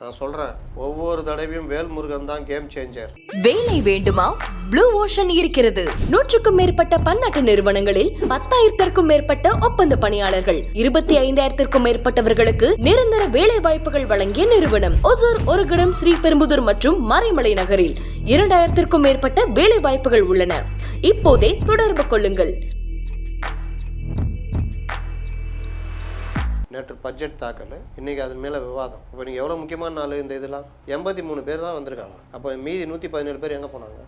நான் சொல்றேன் ஒவ்வொரு தடவையும் வேல்முருகன் தான் கேம் சேஞ்சர் வேலை வேண்டுமா? ப்ளூ ஓஷன் இருக்கிறது. நூற்றுக்கும் மேற்பட்ட பன்னாட்டு நிறுவனங்களில் பத்தாயிரத்திற்கும் மேற்பட்ட ஒப்பந்த பணியாளர்கள். இருபத்தி ஐந்தாயிரத்திற்கும் மேற்பட்டவர்களுக்கு நிரந்தர வேலை வாய்ப்புகள் வழங்கிய நிறுவனம். ஒசூர் ஒருகிடம் ஸ்ரீபெரும்புதூர் மற்றும் மறைமலை நகரில் இரண்டாயிரத்திற்கும் மேற்பட்ட வேலை வாய்ப்புகள் உள்ளன. இப்போதே தொடர்பு கொள்ளுங்கள். நேற்று பட்ஜெட் தாக்கல். இன்னைக்கு அதன் மேலே விவாதம். இப்போ நீங்கள் எவ்வளோ முக்கியமான நாள் இந்த இதெல்லாம்? எண்பத்தி மூணு பேர் தான் வந்திருக்காங்க. அப்போ மீதி நூற்றி பதினேழு பேர் எங்கே போனாங்க?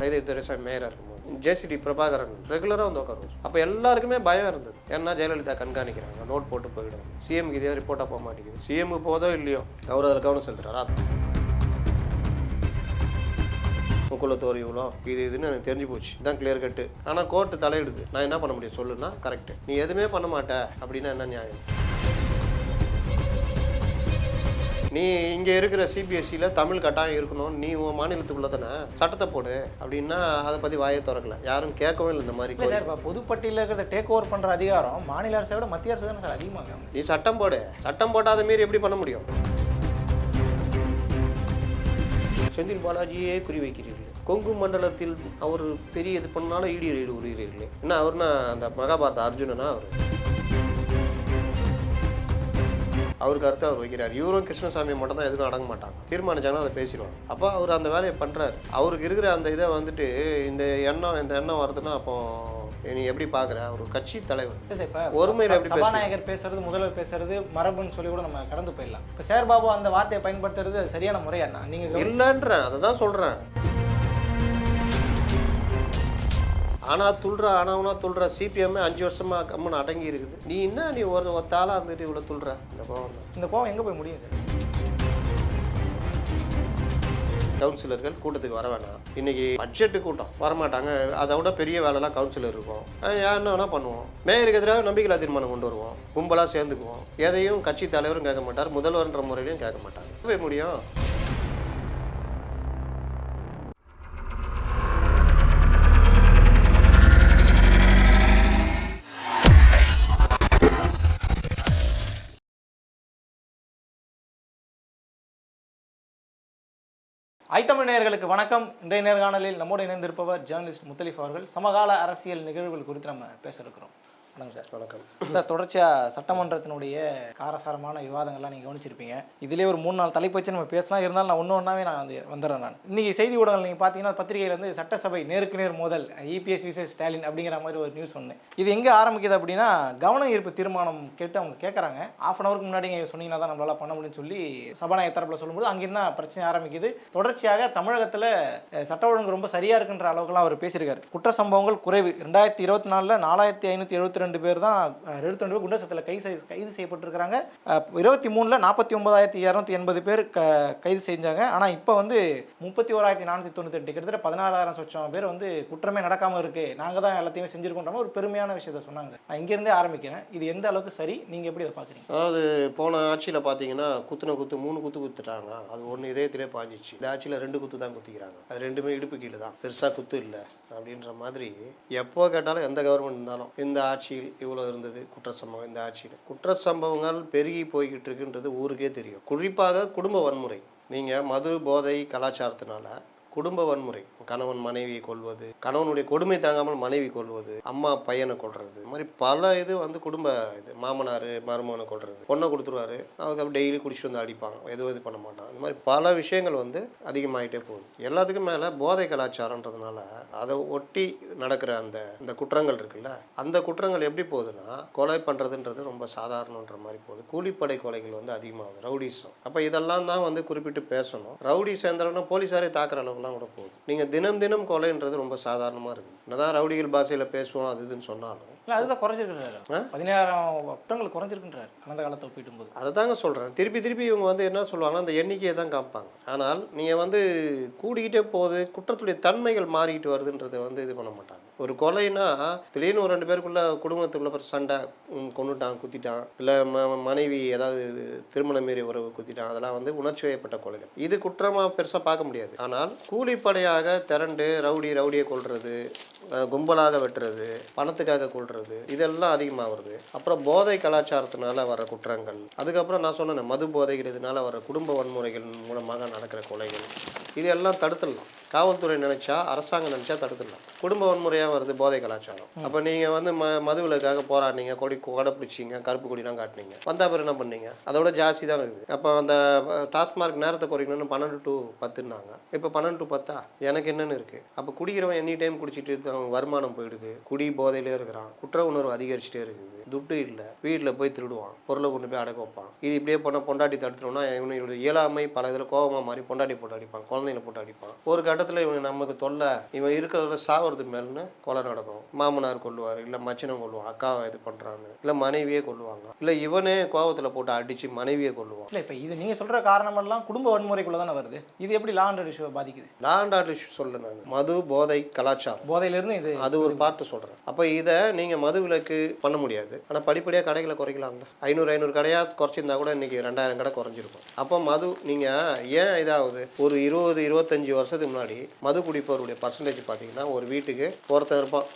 கைதை துரைசாமி மேயராக இருக்கும்போது ஜேசிடி பிரபாகரன் ரெகுலராக வந்து உட்காருவோம் அப்போ எல்லாருக்குமே பயம் இருந்தது. ஏன்னா ஜெயலலிதா கண்காணிக்கிறாங்க. நோட் போட்டு போயிடும் சிஎம்க்கு இதே ரிப்போர்ட்டாக போக மாட்டேங்குது. சிஎம்க்கு போதோ இல்லையோ? அவர் அதில் கவனம் செலுத்துறாரா முக்குளத்தோர் இவ்வளோ இது இதுன்னு எனக்கு தெரிஞ்சு போச்சு. இதான் கிளியர் கட்டு ஆனால் கோர்ட்டு தலையிடுது. நான் என்ன பண்ண முடியும்? சொல்லுன்னா கரெக்ட் நீ எதுவுமே பண்ண மாட்ட. அப்படின்னா என்ன நியாயம்? நீ இங்கே இருக்கிற சிபிஎஸ்சியில் தமிழ் கட்டாயம் இருக்கணும் நீ உன் மாநிலத்துக்குள்ள தானே சட்டத்தை போடு. அப்படின்னா அதை பற்றி வாயை திறக்கல. யாரும் கேட்கவும் இல்லை இந்த மாதிரி இல்லை சார் இப்போ பொதுப்பட்டியலில் இருக்கிறத டேக் ஓவர் பண்ணுற அதிகாரம் மாநில அரசை விட மத்திய அரசு தானே சார் அதிகமாக நீ சட்டம் போடு. சட்டம் போட்டாத மீறி எப்படி பண்ண முடியும்? செந்தில் பாலாஜியே குறி வைக்கிறீர்கள் கொங்கு மண்டலத்தில் அவர் பெரிய இது பண்ணாலும் ஈடி ரைடு உரிகிறீர்களே என்ன அவர்னா அந்த மகாபாரத அர்ஜுனனா அவர்? அவருக்கு அர்த்தம் அவர் வைக்கிறார். இவரும் கிருஷ்ணசாமி மட்டும் தான் எதுக்கும் அடங்க மாட்டாங்க. தீர்மானிச்சாங்கன்னா அதை பேசிடுவாங்க. அப்போ அவர் அந்த வேலையை பண்ணுறாரு அவருக்கு இருக்கிற அந்த இதை வந்துட்டு இந்த எண்ணம் இந்த எண்ணம் வருதுன்னா அப்போ நீ எப்படி பார்க்குற அவர் கட்சி தலைவர். ஒருமையில எப்படி? சபாநாயகர் பேசுறது முதல்வர் பேசுறது மரபுன்னு சொல்லி கூட நம்ம கடந்து போயிடலாம். இப்போ சேர் பாபு அந்த வார்த்தையை பயன்படுத்துறது சரியான முறையா நீங்கள் இல்லைன்றேன் அதை தான் சொல்கிறேன் ஆனா துள்ற ஆனாவனா துள்ற சிபிஎம் அஞ்சு வருஷமா கம்முன்னு அடங்கி இருக்குது. நீ என்ன நீ ஒரு ஒத்தாளாக இருந்துட்டு இவ்வளோ துள்ற இந்த கோவம். இந்த கோவம் எங்கே போய் முடியும் சார்? கவுன்சிலர்கள் கூட்டத்துக்கு வர வேணாம். இன்னைக்கு பட்ஜெட்டு கூட்டம். வரமாட்டாங்க. அதை விட பெரிய வேலைலாம் கவுன்சிலர் இருக்கும். என்ன வேணால் பண்ணுவோம். மேயருக்கு எதிராக நம்பிக்கையில்லா தீர்மானம் கொண்டு வருவோம். கும்பலாக சேர்ந்துக்குவோம். எதையும் கட்சி தலைவரும் கேட்க மாட்டார். முதல்வர்ன்ற முறையிலையும் கேட்க மாட்டார். முடியும். ஐத்தமிழ் நேயர்களுக்கு வணக்கம். இன்றைய நேர்காணலில் நம்மோடு இணைந்திருப்பவர் ஜேர்னலிஸ்ட் முத்தலிஃப் அவர்கள். சமகால அரசியல் நிகழ்வுகள் குறித்து நம்ம பேச இருக்கிறோம். வணக்கம் சார். வணக்கம். சார் தொடர்ச்சியாக சட்டமன்றத்தினுடைய காரசாரமான விவாதங்கள்லாம் நீங்கள் கவனிச்சிருப்பீங்க. இதிலே ஒரு மூணு நாள் தலைப்பு வச்சு நம்ம பேசலாம். இருந்தாலும் நான் ஒன்று ஒன்றாவே நான் வந்து வந்துடுறேன் நான். இன்னைக்கு செய்தி ஊடகங்கள் நீங்கள் பார்த்தீங்கன்னா பத்திரிகையில் வந்து சட்டசபை நேருக்கு நேர் மோதல் இபிஎஸ் விசேஷ் ஸ்டாலின் அப்படிங்கிற மாதிரி ஒரு நியூஸ் ஒன்று இது எங்கே ஆரம்பிக்குது அப்படின்னா கவன ஈர்ப்பு தீர்மானம் கேட்டு அவங்க கேட்குறாங்க ஆஃப் அன் அவருக்கு முன்னாடி நீங்கள் சொன்னீங்கன்னா தான் நம்மளால பண்ண முடியும்னு சொல்லி சபாநாயகர் தரப்பில் சொல்லும்போது அங்கிருந்து தான் பிரச்சனை ஆரம்பிக்குது. தொடர்ச்சியாக தமிழகத்தில் சட்ட ஒழுங்கு ரொம்ப சரியாக இருக்குன்ற அளவுக்குலாம் அவர் பேசியிருக்காரு. குற்ற சம்பவங்கள் குறைவு. ரெண்டாயிரத்தி இருபத்தி நாலில் நாலாயிரத்தி ஐநூற்றி எழுபத்தி ரெண்டு பேர் தான் எழுபத்தி ரெண்டு பேர் குண்டசத்தில் கைது செய்- கைது செய்யப்பட்டிருக்கிறாங்க. இருபத்தி மூணில் நாற்பத்தி ஒன்பதாயிரத்தி இரநூத்தி எண்பது பேர் க கைது செஞ்சாங்க. ஆனால் இப்போ வந்து முப்பத்தி ஓராயிரத்தி நானூற்றி தொண்ணூத்தெட்டு கிட்டத்தட்ட பதினாலாயிரம் சொச்சம் பேர் வந்து குற்றமே நடக்காமல் இருக்குது நாங்கள் தான் எல்லாத்தையுமே செஞ்சுருக்கோன்ற ஒரு பெருமையான விஷயத்த சொன்னாங்க. நான் இங்கேருந்தே ஆரம்பிக்கிறேன். இது எந்த அளவுக்கு சரி? நீங்கள் எப்படி அதை பார்க்குறீங்க அதாவது போன ஆட்சியில் பார்த்தீங்கன்னா குத்துன குத்து மூணு குத்து குத்துட்டாங்க. அது ஒன்று இதயத்திலே பாஞ்சிச்சு. இந்த ஆட்சியில் ரெண்டு குத்து தான் குத்திக்கிறாங்க. அது ரெண்டுமே இடுப்பு கீழே தான். பெருசாக குத்து இல்லை. அப்படின்ற மாதிரி எப்போ கேட்டாலும் எந்த கவர்மெண்ட் இருந்தாலும் இந்த ஆட்சி ஆட்சியில் இவ்வளோ இருந்தது? குற்ற சம்பவம் இந்த ஆட்சியில். குற்ற சம்பவங்கள் பெருகி போய்கிட்டு இருக்குன்றது ஊருக்கே தெரியும். குறிப்பாக குடும்ப வன்முறை. நீங்கள் மது போதை கலாச்சாரத்தினால குடும்ப வன்முறை. கணவன் மனைவியை கொள்வது கணவனுடைய கொடுமை தாங்காமல் மனைவி கொள்வது அம்மா பையனை கொள்றது இந்த மாதிரி பல இது வந்து குடும்ப இது. மாமனார் மருமகனை கொள்றது பொண்ணை கொடுத்துருவாரு. அதுக்கு டெய்லி குடிச்சிட்டு வந்து அடிப்பாங்க. எதுவும் இது பண்ண மாட்டாங்க. இந்த மாதிரி பல விஷயங்கள் வந்து அதிகமாகிட்டே போகுது. எல்லாத்துக்கும் மேலே போதை கலாச்சாரன்றதுனால அதை ஒட்டி நடக்கிற அந்த இந்த குற்றங்கள் இருக்குல்ல அந்த குற்றங்கள் எப்படி போகுதுன்னா கொலை பண்ணுறதுன்றது ரொம்ப சாதாரணன்ற மாதிரி போகுது. கூலிப்படை கொலைகள் வந்து அதிகமாகுது. ரவுடிசம். அப்போ இதெல்லாம் தான் வந்து குறிப்பிட்டு பேசணும். ரவுடி சேர்ந்தாலும் போலீஸாரே தாக்குற அளவுக்குலாம் கூட போகுது. நீங்கள் தினம் தினம் கொலைன்றது ரொம்ப சாதாரணமாக இருக்குது என்னதான் ரவுடிகள் பாஷையில் பேசுவோம் அது இதுன்னு சொன்னாலும் இல்லை அதுதான் குறைஞ்சிருக்குன்றாரு. பதினாயிரம் குற்றங்கள் குறைஞ்சிருக்குன்றாரு கடந்த காலத்தை ஒப்பிடும்போது. அதை தாங்க சொல்கிறேன் திருப்பி திருப்பி இவங்க வந்து என்ன சொல்லுவாங்கன்னா அந்த எண்ணிக்கையை தான் காமிப்பாங்க. ஆனால் நீங்கள் வந்து கூடிக்கிட்டே போகுது குற்றத்துடைய தன்மைகள் மாறிக்கிட்டு வருதுன்றதை வந்து இது பண்ண மாட்டாங்க. ஒரு கொலைனா திடீர்னு ஒரு ரெண்டு பேருக்குள்ள குடும்பத்துக்குள்ள சண்டை ம், கொன்னுட்டான் குத்திட்டான் இல்லை ம மனைவி ஏதாவது திருமணம் மீறி உறவு குத்திட்டான் அதெல்லாம் வந்து உணர்ச்சி வயப்பட்ட கொலைகள். இது குற்றமாக பெருசாக பார்க்க முடியாது. ஆனால் கூலிப்படையாக திரண்டு ரவுடி ரவுடியை கொள்வது கும்பலாக வெட்டுறது பணத்துக்காக கொள்றது பண்ணுறது இதெல்லாம் அதிகமாக வருது. அப்புறம் போதை கலாச்சாரத்தினால வர குற்றங்கள். அதுக்கப்புறம் நான் சொன்னேன் மது போதைகிறதுனால வர குடும்ப வன்முறைகள் மூலமாக நடக்கிற கொலைகள். இதெல்லாம் தடுத்துடலாம். காவல்துறை நினைச்சா அரசாங்கம் நினைச்சா தடுத்துடலாம். குடும்ப வன்முறையாக வருது போதை கலாச்சாரம். அப்போ நீங்கள் வந்து ம மதுவிலக்காக போராடினீங்க கொடி கொடைப்பிடிச்சிங்க கருப்பு கொடிலாம் காட்டினீங்க. வந்தால் பிறகு என்ன பண்ணீங்க? அதோட ஜாஸ்தி தான் இருக்குது. அப்போ அந்த டாஸ்மார்க் நேரத்தை குறைக்கணும்னு பன்னெண்டு டு பத்துனாங்க இப்போ பன்னெண்டு டு பத்தா? எனக்கு என்னென்னு இருக்குது அப்போ குடிக்கிறவன் எனி டைம் குடிச்சிட்டு அவன் வருமானம் போயிடுது. குடி போதையிலே இருக்கிறான். குற்ற உணர்வு அதிகரிச்சுட்டே இருக்குது. துட்டு இல்லை. வீட்டில் போய் திருடுவான். பொருளை கொண்டு போய் அடக்க வைப்பான். இது இப்படியே போனால் பொண்டாட்டி தடுத்துட்டோம்னா இவனுடைய இயலாமை பல இதில் கோபமாக மாறி பொண்டாட்டி போட்டு அடிப்பான். குழந்தைங்களை போட்டு அடிப்பான். ஒரு கட்டத்தில் இவன் நமக்கு தொல்லை இவன் இருக்கிறதுல சாவறது மேல்னு கொலை நடக்கும். மாமனார் கொல்லுவார் இல்லை மச்சினம் கொல்லுவான் அக்காவை இது பண்ணுறான்னு இல்லை மனைவியே கொல்லுவாங்க. இல்லை இவனே கோவத்தில் போட்டு அடித்து மனைவியே கொல்லுவான். இல்லை இப்போ இது நீங்கள் சொல்கிற காரணமெல்லாம் குடும்ப வன்முறைக்குள்ளே தானே வருது. இது எப்படி லா அண்ட் இஷ்யூவை பாதிக்குது? லா அண்ட் இஷ்யூ சொல்ல நான். மது போதை கலாச்சாரம். போதையிலேருந்து இது அது ஒரு பார்ட்டு சொல்கிறேன் அப்போ இதை நீங்கள் மது விலக்கு பண்ண முடியாது. ஆனால் படிப்படியாக கடைகளை குறைக்கலாம்ல. ஐநூறு ஐநூறு கடையாக குறைச்சிருந்தா கூட இன்னைக்கு ரெண்டாயிரம் கடை குறைஞ்சிருக்கும். அப்போ மது நீங்கள் ஏன் இதாகுது ஒரு இருபது இருபத்தஞ்சி வருஷத்துக்கு முன்னாடி மது குடிப்பவருடைய பர்சன்டேஜ் பார்த்தீங்கன்னா ஒரு வீட்டுக்கு ஒருத்தன் இருப்பான்.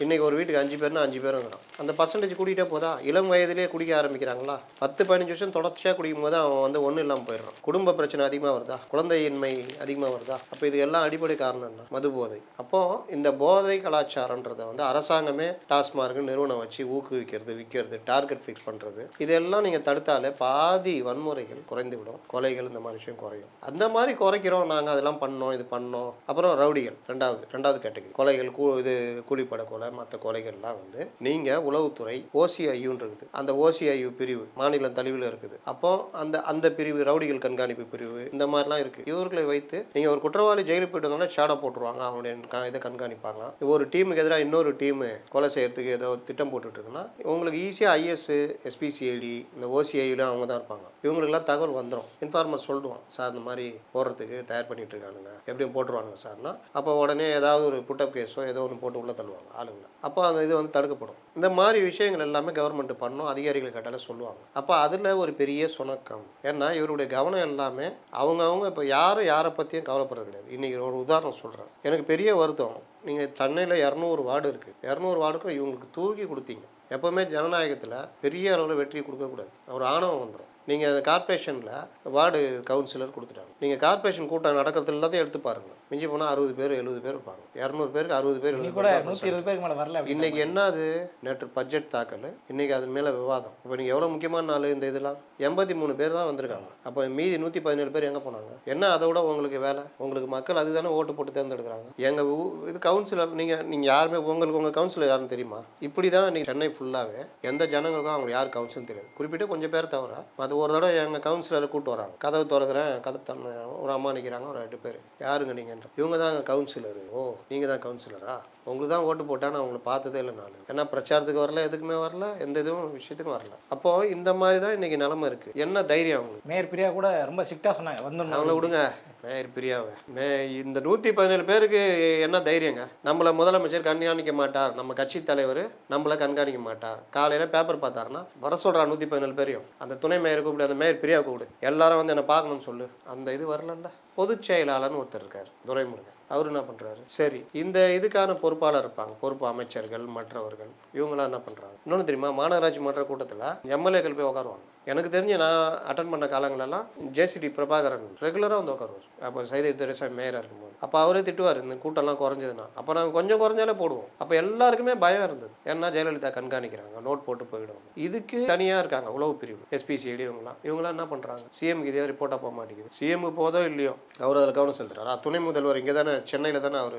இன்றைக்கி ஒரு வீட்டுக்கு அஞ்சு பேர்னா அஞ்சு பேருங்கிறான். அந்த பர்சன்டேஜ் கூட்டிகிட்டே போதா? இளம் வயதிலே குடிக்க ஆரம்பிக்கிறாங்களா? பத்து பதினஞ்சு வருஷம் தொடர்ச்சியாக குடிக்கும் போது அவன் வந்து ஒன்றும் இல்லாமல் போயிடுறான். குடும்ப பிரச்சனை அதிகமாக வருதா? குழந்தையின்மை அதிகமாக வருதா? அப்போ இது எல்லாம் அடிப்படை காரணம் என்ன? மது போதை. அப்போது இந்த போதை கலாச்சாரன்றதை வந்து அரசாங்கமே டாஸ்மார்க் நிறுவனம் வச்சு ஊக்குவிக்கிறது விற்கிறது டார்கெட் ஃபிக்ஸ் பண்ணுறது இதெல்லாம் நீங்கள் தடுத்தாலே பாதி வன்முறைகள் குறைந்து விடும் கொலைகள் இந்த மாதிரி விஷயம் குறையும். அந்த மாதிரி குறைக்கிறோம். நாங்கள் அதெல்லாம் பண்ணோம் இது பண்ணோம். அப்புறம் ரவுடிகள். ரெண்டாவது ரெண்டாவது கேட்டகரி கொலைகள் கூ இது கூலிப்பட கொலை மற்ற கொலைகள்லாம் வந்து நீங்கள் உளவுத்துறை ஓசிஐயுன்னு இருக்குது அந்த ஓசிஐயு பிரிவு மாநிலம் தழுவில் இருக்குது. அப்போ அந்த அந்த பிரிவு ரவுடிகள் கண்காணிப்பு பிரிவு இந்த மாதிரிலாம் இருக்குது இவர்களை வைத்து நீங்கள் ஒரு குற்றவாளி ஜெயிலுக்கு போயிட்டு வந்தோம்னா ஷேடோ போட்டுருவாங்க. அவனுடைய க- இதை கண்காணிப்பாங்க ஒரு டீமுக்கு எதிராக இன்னொரு டீமு கொலை செய்யறதுக்கு ஏதோ திட்டம் போட்டுட்ருக்குன்னா உங்களுக்கு ஈஸியாக ஐஎஸ் எஸ்பிசிஐடி இந்த ஓசிஐலாம் அவங்க தான் இருப்பாங்க. இவங்களுக்குலாம் தகவல் வந்துடும் இன்ஃபார்மர் சொல்லுவான் சார் இந்த மாதிரி போடுறதுக்கு தயார் பண்ணிட்டு இருக்கானுங்க எப்படியும் போட்டுருவானுங்க சார்னா. அப்போ உடனே ஏதாவது ஒரு புட்டப் கேஸோ ஏதோ ஒன்று போட்டு உள்ளே தள்ளுவாங்க பண்ணுங்க அப்போ அந்த இது வந்து தடுக்கப்படும். இந்த மாதிரி விஷயங்கள் எல்லாமே கவர்மெண்ட் பண்ணும் அதிகாரிகள் கேட்டாலே சொல்லுவாங்க. அப்போ அதில் ஒரு பெரிய சுணக்கம். ஏன்னா இவருடைய கவனம் எல்லாமே அவங்கவுங்க இப்போ யாரும் யாரை பற்றியும் கவலைப்படுறது கிடையாது. இன்றைக்கி ஒரு உதாரணம் சொல்கிறேன் எனக்கு பெரிய வருத்தம். நீங்கள் சென்னையில் இரநூறு வார்டு இருக்குது இரநூறு வார்டுக்கும் இவங்களுக்கு தூக்கி கொடுத்தீங்க. எப்போவுமே ஜனநாயகத்தில் பெரிய அளவில் வெற்றி கொடுக்கக்கூடாது. ஒரு ஆணவம் வந்துடும் நீங்கள் கார்ப்பரேஷனில் வார்டு கவுன்சிலர் கொடுத்துட்டாங்க. நீங்கள் கார்ப்பரேஷன் கூட்டம் நடக்கிறது எல்லாத்தையும் எடுத்து பாருங்கள் மிஞ்சி போனால் அறுபது பேர் எழுபது பேர் இருப்பாங்க. இரநூறு பேருக்கு அறுபது பேர் எழுபது இன்னைக்கு என்ன அது நேற்று பட்ஜெட் தாக்கல். இன்னைக்கு அது மேலே விவாதம். இப்போ நீங்கள் எவ்வளோ முக்கியமான நாள் இந்த இதெல்லாம்? எண்பத்தி மூணு பேர் தான் வந்திருக்காங்க. அப்போ மீதி நூற்றி பதினேழு பேர் எங்கே போனாங்க? என்ன அதை விட உங்களுக்கு வேலை? உங்களுக்கு மக்கள் அதுதானே ஓட்டு போட்டு தேர்ந்தெடுக்கிறாங்க. எங்கள் இது கவுன்சிலர் நீங்கள் நீங்கள் யாருமே உங்களுக்கு உங்கள் கவுன்சிலர் யாருன்னு தெரியுமா? இப்படி தான் நீங்கள் சென்னை ஃபுல்லாகவே எந்த ஜனங்களுக்கும் அவங்க யார் கவுன்சிலர் தெரியாது. குறிப்பிட்டு கொஞ்சம் பேர் தவிர அது ஒரு தடவை எங்கள் கவுன்சிலரை கூட்டு வராங்க. கதவு திறக்கிறேன் கதை தம் ஒரு அம்மா நிற்கிறாங்க ஒரு ரெண்டு பேர். யாருங்க நீங்கள் இவங்க தான் கவுன்சிலர் ஓ நீங்கள் தான் கவுன்சிலரா உங்களுக்கு தான் ஓட்டு போட்டா நான் உங்களை பார்த்ததே இல்லை நான். ஏன்னா பிரச்சாரத்துக்கு வரல எதுக்குமே வரல எந்த இதுவும் விஷயத்துக்கும் வரல. அப்போ இந்த மாதிரி தான் இன்னைக்கு நிலைமை இருக்கு. என்ன தைரியம் அவங்களுக்கு? மேயர் பிரியா கூட ரொம்ப ஸ்ட்ரிக்டாக சொன்னாங்க அவங்கள வந்துடணும் விடுங்க. மேயர் பிரியாவை. மே இந்த நூற்றி பதினேழு பேருக்கு என்ன தைரியங்க? நம்மளை முதலமைச்சர் கண்காணிக்க மாட்டார். நம்ம கட்சி தலைவர் நம்மளை கண்காணிக்க மாட்டார். காலையில் பேப்பர் பார்த்தாருன்னா வர சொல்கிறா நூற்றி பதினேழு பேரையும். அந்த துணை மேயர் கூப்பிடு அந்த மேயர் பிரியா கூப்பிடு. எல்லாரும் வந்து என்னை பார்க்கணும்னு சொல்லு. அந்த இது வரலல்ல. பொதுச் செயலாளர்னு ஒருத்தர் இருக்கார் துரைமுருகன். அவர் என்ன பண்ணுறாரு சரி இந்த இதுக்கான பொறுப்பாளர் இருப்பாங்க. பொறுப்பு அமைச்சர்கள் மற்றவர்கள் இவங்களாம் என்ன பண்ணுறாங்க இன்னொன்று தெரியுமா? மாநகராட்சி மன்ற கூட்டத்தில் எம்எல்ஏக்கள் போய் உட்காருவாங்க எனக்கு தெரிஞ்சு நான் அட்டன் பண்ண காலங்களெல்லாம் ஜேசிடி பிரபாகரன் ரெகுலராக வந்து உட்காருவார். அப்போ சைதை துரைசாமி மேயராக இருக்கும்போது. அப்போ அவரே திட்டுவார் இந்த கூட்டம்லாம் குறைஞ்சதுன்னா. அப்போ நாங்கள் கொஞ்சம் குறைஞ்சாலே போடுவோம். அப்போ எல்லாருக்குமே பயம் இருந்தது. ஏன்னா ஜெயலலிதா கண்காணிக்கிறாங்க நோட் போட்டு போயிடும் இதுக்கு தனியாக இருக்காங்க உளவு பிரிவு எஸ்பிசிஐடி இவங்களாம் இவங்களாம் என்ன பண்ணுறாங்க சிஎம்க்கு இதே ரிப்போர்ட்டாக போக மாட்டேங்குது. சிஎம்க்கு போதோ இல்லையோ? அவர் அதில் கவனம் செலுத்துறாரு. துணை முதல்வர் இங்கே தானே சென்னையில் தானே அவர்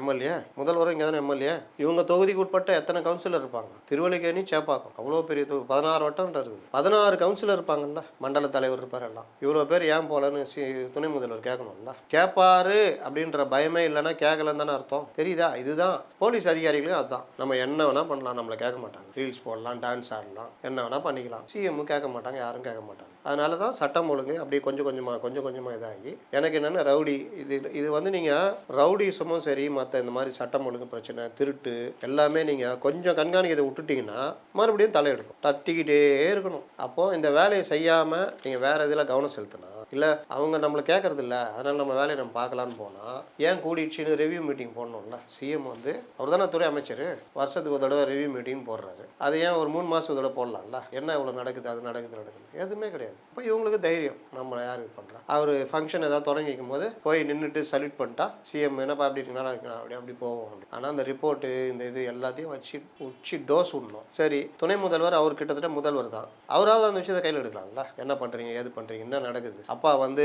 எம்எல்ஏ முதல்வரும் இங்கே தானே எம்எல்ஏ இவங்க தொகுதிக்கு உட்பட்ட எத்தனை கவுன்சிலர் இருப்பாங்க? திருவள்ளிக்கேணி சேப்பாக்கம். அவ்வளோ பெரிய தொகுதி பதினாறு வட்டம் இருக்குது பதினாறு கவுன்சிலர் இருப்பாங்கல்ல மண்டல தலைவர் இருப்பார் எல்லாம் இவ்வளோ பேர் ஏன் போகலன்னு சி துணை முதல்வர் கேட்கணும்ல. கேட்பாரு அப்படின்ற பயமே இல்லைன்னா கேட்கலன்னு தானே அர்த்தம். தெரியுதா? இதுதான். போலீஸ் அதிகாரிகளும் அதுதான். நம்ம என்ன வேணால் பண்ணலாம். நம்மளை கேட்க மாட்டாங்க. ரீல்ஸ் போடலாம் டான்ஸ் ஆடலாம். என்ன வேணால் பண்ணிக்கலாம். சிஎம் கேட்க மாட்டாங்க யாரும் கேட்க மாட்டாங்க. அதனால தான் சட்டம் ஒழுங்கு அப்படியே கொஞ்சம் கொஞ்சமாக கொஞ்சம் கொஞ்சமாக இதாகி எனக்கு என்னென்னா ரவுடி இது இது வந்து நீங்கள் ரவுடிசமும் சரி மற்ற இந்த மாதிரி சட்டம் ஒழுங்கு பிரச்சனை திருட்டு எல்லாமே நீங்கள் கொஞ்சம் கண்காணிக்கிறதை விட்டுட்டிங்கன்னா மறுபடியும் தலையெடுக்கும். தட்டிக்கிட்டே இருக்கணும். அப்போது அப்போ இந்த வேலையை செய்யாமல் நீங்கள் வேறு இதில் கவனம் செலுத்தினா இல்லை அவங்க நம்மளை கேட்கறதில்ல அதனால் நம்ம வேலையை நம்ம பார்க்கலான்னு போனால் ஏன் கூடிடுச்சின்னு ரிவ்யூ மீட்டிங் போடணும்ல? சிஎம் வந்து அவர் தானே துறை அமைச்சர்? வருஷத்துக்கு ஒரு தடவை ரிவ்யூ மீட்டிங் போடுறாரு. அது ஏன் ஒரு மூணு மாதத்துக்கு தடவை போடலாம்ல? என்ன இவ்வளோ நடக்குது அது நடக்குது நடக்குது? எதுவுமே கிடையாது. இப்போ இவங்களுக்கு தைரியம் நம்ம யார் இது பண்ணுறா அவர் ஃபங்க்ஷன் ஏதாவது தொடங்கிக்கும் போது போய் நின்றுட்டு சல்யூட் பண்ணிட்டா சிஎம் என்னப்பா அப்படி இருக்கு நல்லா இருக்கா அப்படி அப்படி போவோம் அப்படி ஆனால் அந்த ரிப்போர்ட்டு இந்த இது எல்லாத்தையும் வச்சு உச்சி டோஸ் விடணும். சரி துணை முதல்வர் அவர் கிட்டத்தட்ட முதல்வர் தான். அவராவது அந்த விஷயத்தை கையில் எடுக்கலாம்ல? என்ன பண்ணுறீங்க ஏது பண்ணுறீங்க என்ன நடக்குது? அப்போ அப்பா வந்து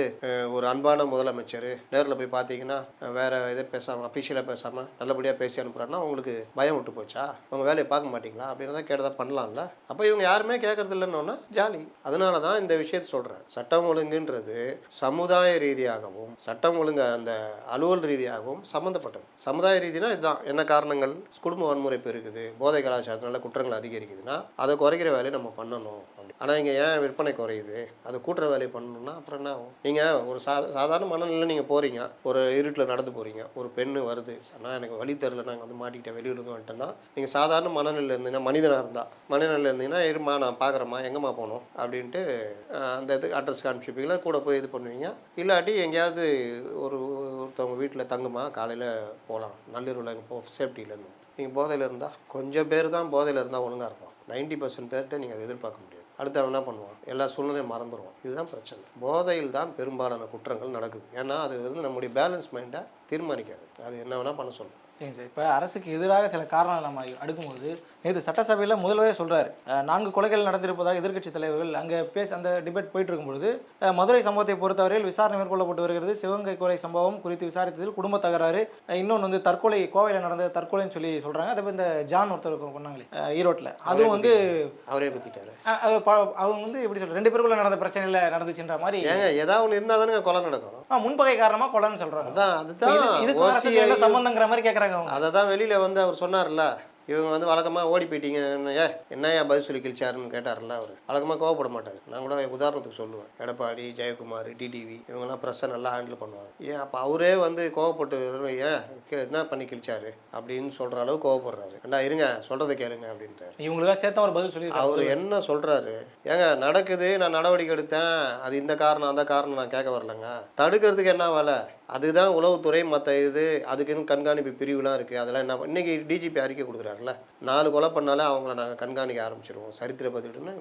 ஒரு அன்பான முதலமைச்சர். நேரில் போய் பார்த்தீங்கன்னா வேறு வேற இதை பேசாமல் அஃபிஷியலாக பேசாமல் நல்லபடியாக பேசி அனுப்புறாருன்னா உங்களுக்கு பயம் விட்டு போச்சா? உங்க வேலையை பார்க்க மாட்டீங்களா? அப்படின்னு தான் கேட்டதா பண்ணலாம்ல. அப்போ இவங்க யாருமே கேட்கறது இல்லைன்னு ஜாலி. அதனால தான் இந்த விஷயத்தை சொல்கிறேன் சட்டம் ஒழுங்குன்றது சமுதாய ரீதியாகவும் சட்டம் ஒழுங்கு அந்த அலுவல் ரீதியாகவும் சம்மந்தப்பட்டது சமுதாய ரீதினா இதுதான். என்ன காரணங்கள்? குடும்ப வன்முறை பெருகுது. போதை கலாச்சாரத்தினால குற்றங்கள் அதிகரிக்குதுன்னா அதை குறைக்கிற வேலையை நம்ம பண்ணணும். முடியும் ஆனால் இங்கே ஏன் விற்பனை குறையுது? அது கூட்டுற வேலையை பண்ணணும்னா அப்புறம் என்ன ஆகும்? நீங்கள் ஒரு சா சாதாரண மனநிலையில் நீங்கள் போகிறீங்க ஒரு இருட்டில் நடந்து போகிறீங்க ஒரு பெண்ணு வருது. ஆனால் எனக்கு வழி தெரில நாங்கள் வந்து மாட்டிக்கிட்டேன். வெளியூர் இருந்து வந்துட்டேன்னா நீங்கள் சாதாரண மனநிலையில் இருந்தீங்கன்னா மனிதனாக இருந்தால் மனநிலையில் இருந்தீங்கன்னா இருமா நான் பார்க்குறேம்மா எங்கம்மா போகணும்? அப்படின்ட்டு அந்த இது அட்ரஸ் காமிச்சிப்பீங்களா? கூட போய் இது பண்ணுவீங்க. இல்லாட்டி எங்கேயாவது ஒரு ஒருத்தவங்க வீட்டில் தங்குமா? காலையில் போகலாம் நள்ளிரவில் எங்கே போ சேஃப்டி நீங்கள் போதையில் இருந்தால் கொஞ்சம் பேர் தான் போதையில் இருந்தால் ஒழுங்காக இருப்பான். நைன்ட்டி பர்சன்ட் பேர்கிட்ட நீங்கள் அதை எதிர்பார்க்க முடியும் அடுத்து அவன் என்ன பண்ணுவான்? எல்லா சூழ்நிலையும் மறந்துடுவான் இதுதான் பிரச்சனை. போதையில் தான் பெரும்பாலான குற்றங்கள் நடக்குது. ஏன்னா அது வந்து நம்முடைய பேலன்ஸ் மைண்டை தீர்மானிக்காது. அது என்ன வேணால் பண்ண சொல்லும். சரிங்க சார் இப்போ அரசுக்கு எதிராக சில காரணங்கள் நம்ம அடுக்கும்போது நேற்று சட்டசபையில் முதல்வரே சொல்றாரு. அஹ், நான்கு கொலைகள் நடந்திருப்பதாக எதிர்க்கட்சி தலைவர்கள் அங்கே பேச அந்த டிபேட் போயிட்டு இருக்கும்பொழுது மதுரை சம்பவத்தை பொறுத்தவரையில் விசாரணை மேற்கொள்ளப்பட்டு வருகிறது. சிவகங்கை கொலை சம்பவம் குறித்து விசாரித்ததில் குடும்ப தகராறு. இன்னொன்று வந்து தற்கொலை கோவையில் நடந்த தற்கொலைன்னு சொல்லி சொல்றாங்க. அதே இந்த ஜான் ஒருத்தர் கொண்டாங்களே அஹ், ஈரோட்டில் அதுவும் வந்து அவரே குத்திட்டாரு. அவங்க வந்து எப்படி சொல்ற ரெண்டு பேருக்குள்ள நடந்த பிரச்சனையில் நடந்துச்சுன்ற மாதிரி ஏதாவது ஒன்று இருந்தால் தானே கொலை நடக்கும். முன்பகை காரணமா கொலைன்னு சொல்றாங்க. அதான் இது- அதுதான் என்ன சம்பந்தங்கிற மாதிரி கேட்குறாங்க அவங்க. அதை தான் வெளியில் வந்து அவர் சொன்னார்ல. இவங்க வந்து வழக்கமாக ஓடி போயிட்டீங்க ஏ என்னையா பதில் சொல்லி கிழிச்சாருன்னு கேட்டார்ல அவர். வழக்கமாக கோவப்பட மாட்டார். நான் கூட உதாரணத்துக்கு சொல்லுவேன். எடப்பாடி ஜெயக்குமார் டிடிவி இவங்கெல்லாம் ப்ரெஸ்ஸை நல்லா ஹேண்டில் பண்ணுவாங்க. ஏன் அப்போ அவரே வந்து கோவப்பட்டு ஏன் என்ன பண்ணி கிழிச்சாரு அப்படின்னு சொல்கிற அளவு கோவப்படுறாரு. ஏண்டா இருங்க சொல்கிறத கேளுங்க அப்படின்ட்டாரு இவங்களுக்காக சேர்த்து ஒரு பதில் சொல்லி அவர் என்ன சொல்றாரு? ஏங்க நடக்குது நான் நடவடிக்கை எடுத்தேன். அது இந்த காரணம் அந்த காரணம் நான் கேட்க வரலங்க. தடுக்கிறதுக்கு என்ன வேலை? அதுதான் உளவுத்துறை மற்ற இது அதுக்குன்னு கண்காணிப்பு பிரிவுலாம் இருக்குது அதெல்லாம் என்ன இன்னைக்கு டிஜிபி அறிக்கை கொடுக்குறாருல நாலு கொலை பண்ணாலே அவங்கள நாங்கள் கண்காணிக்க ஆரம்பிச்சிருவோம். சரித்திர பதிவுன்னு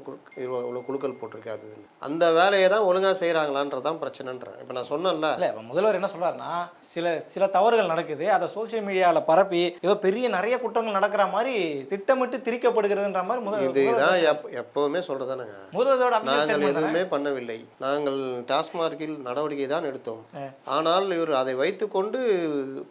இவ்வளோ இவ்வளோ குழுக்கள் போட்டிருக்கு அது இதுன்னு. அந்த வேலையை தான் ஒழுங்காக செய்கிறாங்களான்றதான் பிரச்சனைன்றேன். இப்போ நான் சொன்னேன்ல. இல்ல இப்ப முதல்வர் என்ன சொல்றாருன்னா சில சில தவறுகள் நடக்குது. அதை சோசியல் மீடியால பரப்பி ஏதோ பெரிய நிறைய குற்றங்கள் நடக்கிற மாதிரி திட்டமிட்டு திரிக்கப்படுகிறதுன்ற மாதிரி முதல் இதுதான் எப் எப்போவுமே சொல்கிறதானுங்க முதல்வரோட நாங்கள்? எதுவுமே பண்ணவில்லை. நாங்கள் டாஸ்மார்க்கில் நடவடிக்கை தான் எடுத்தோம். ஆனால் இவர் அதை வைத்துக்கொண்டு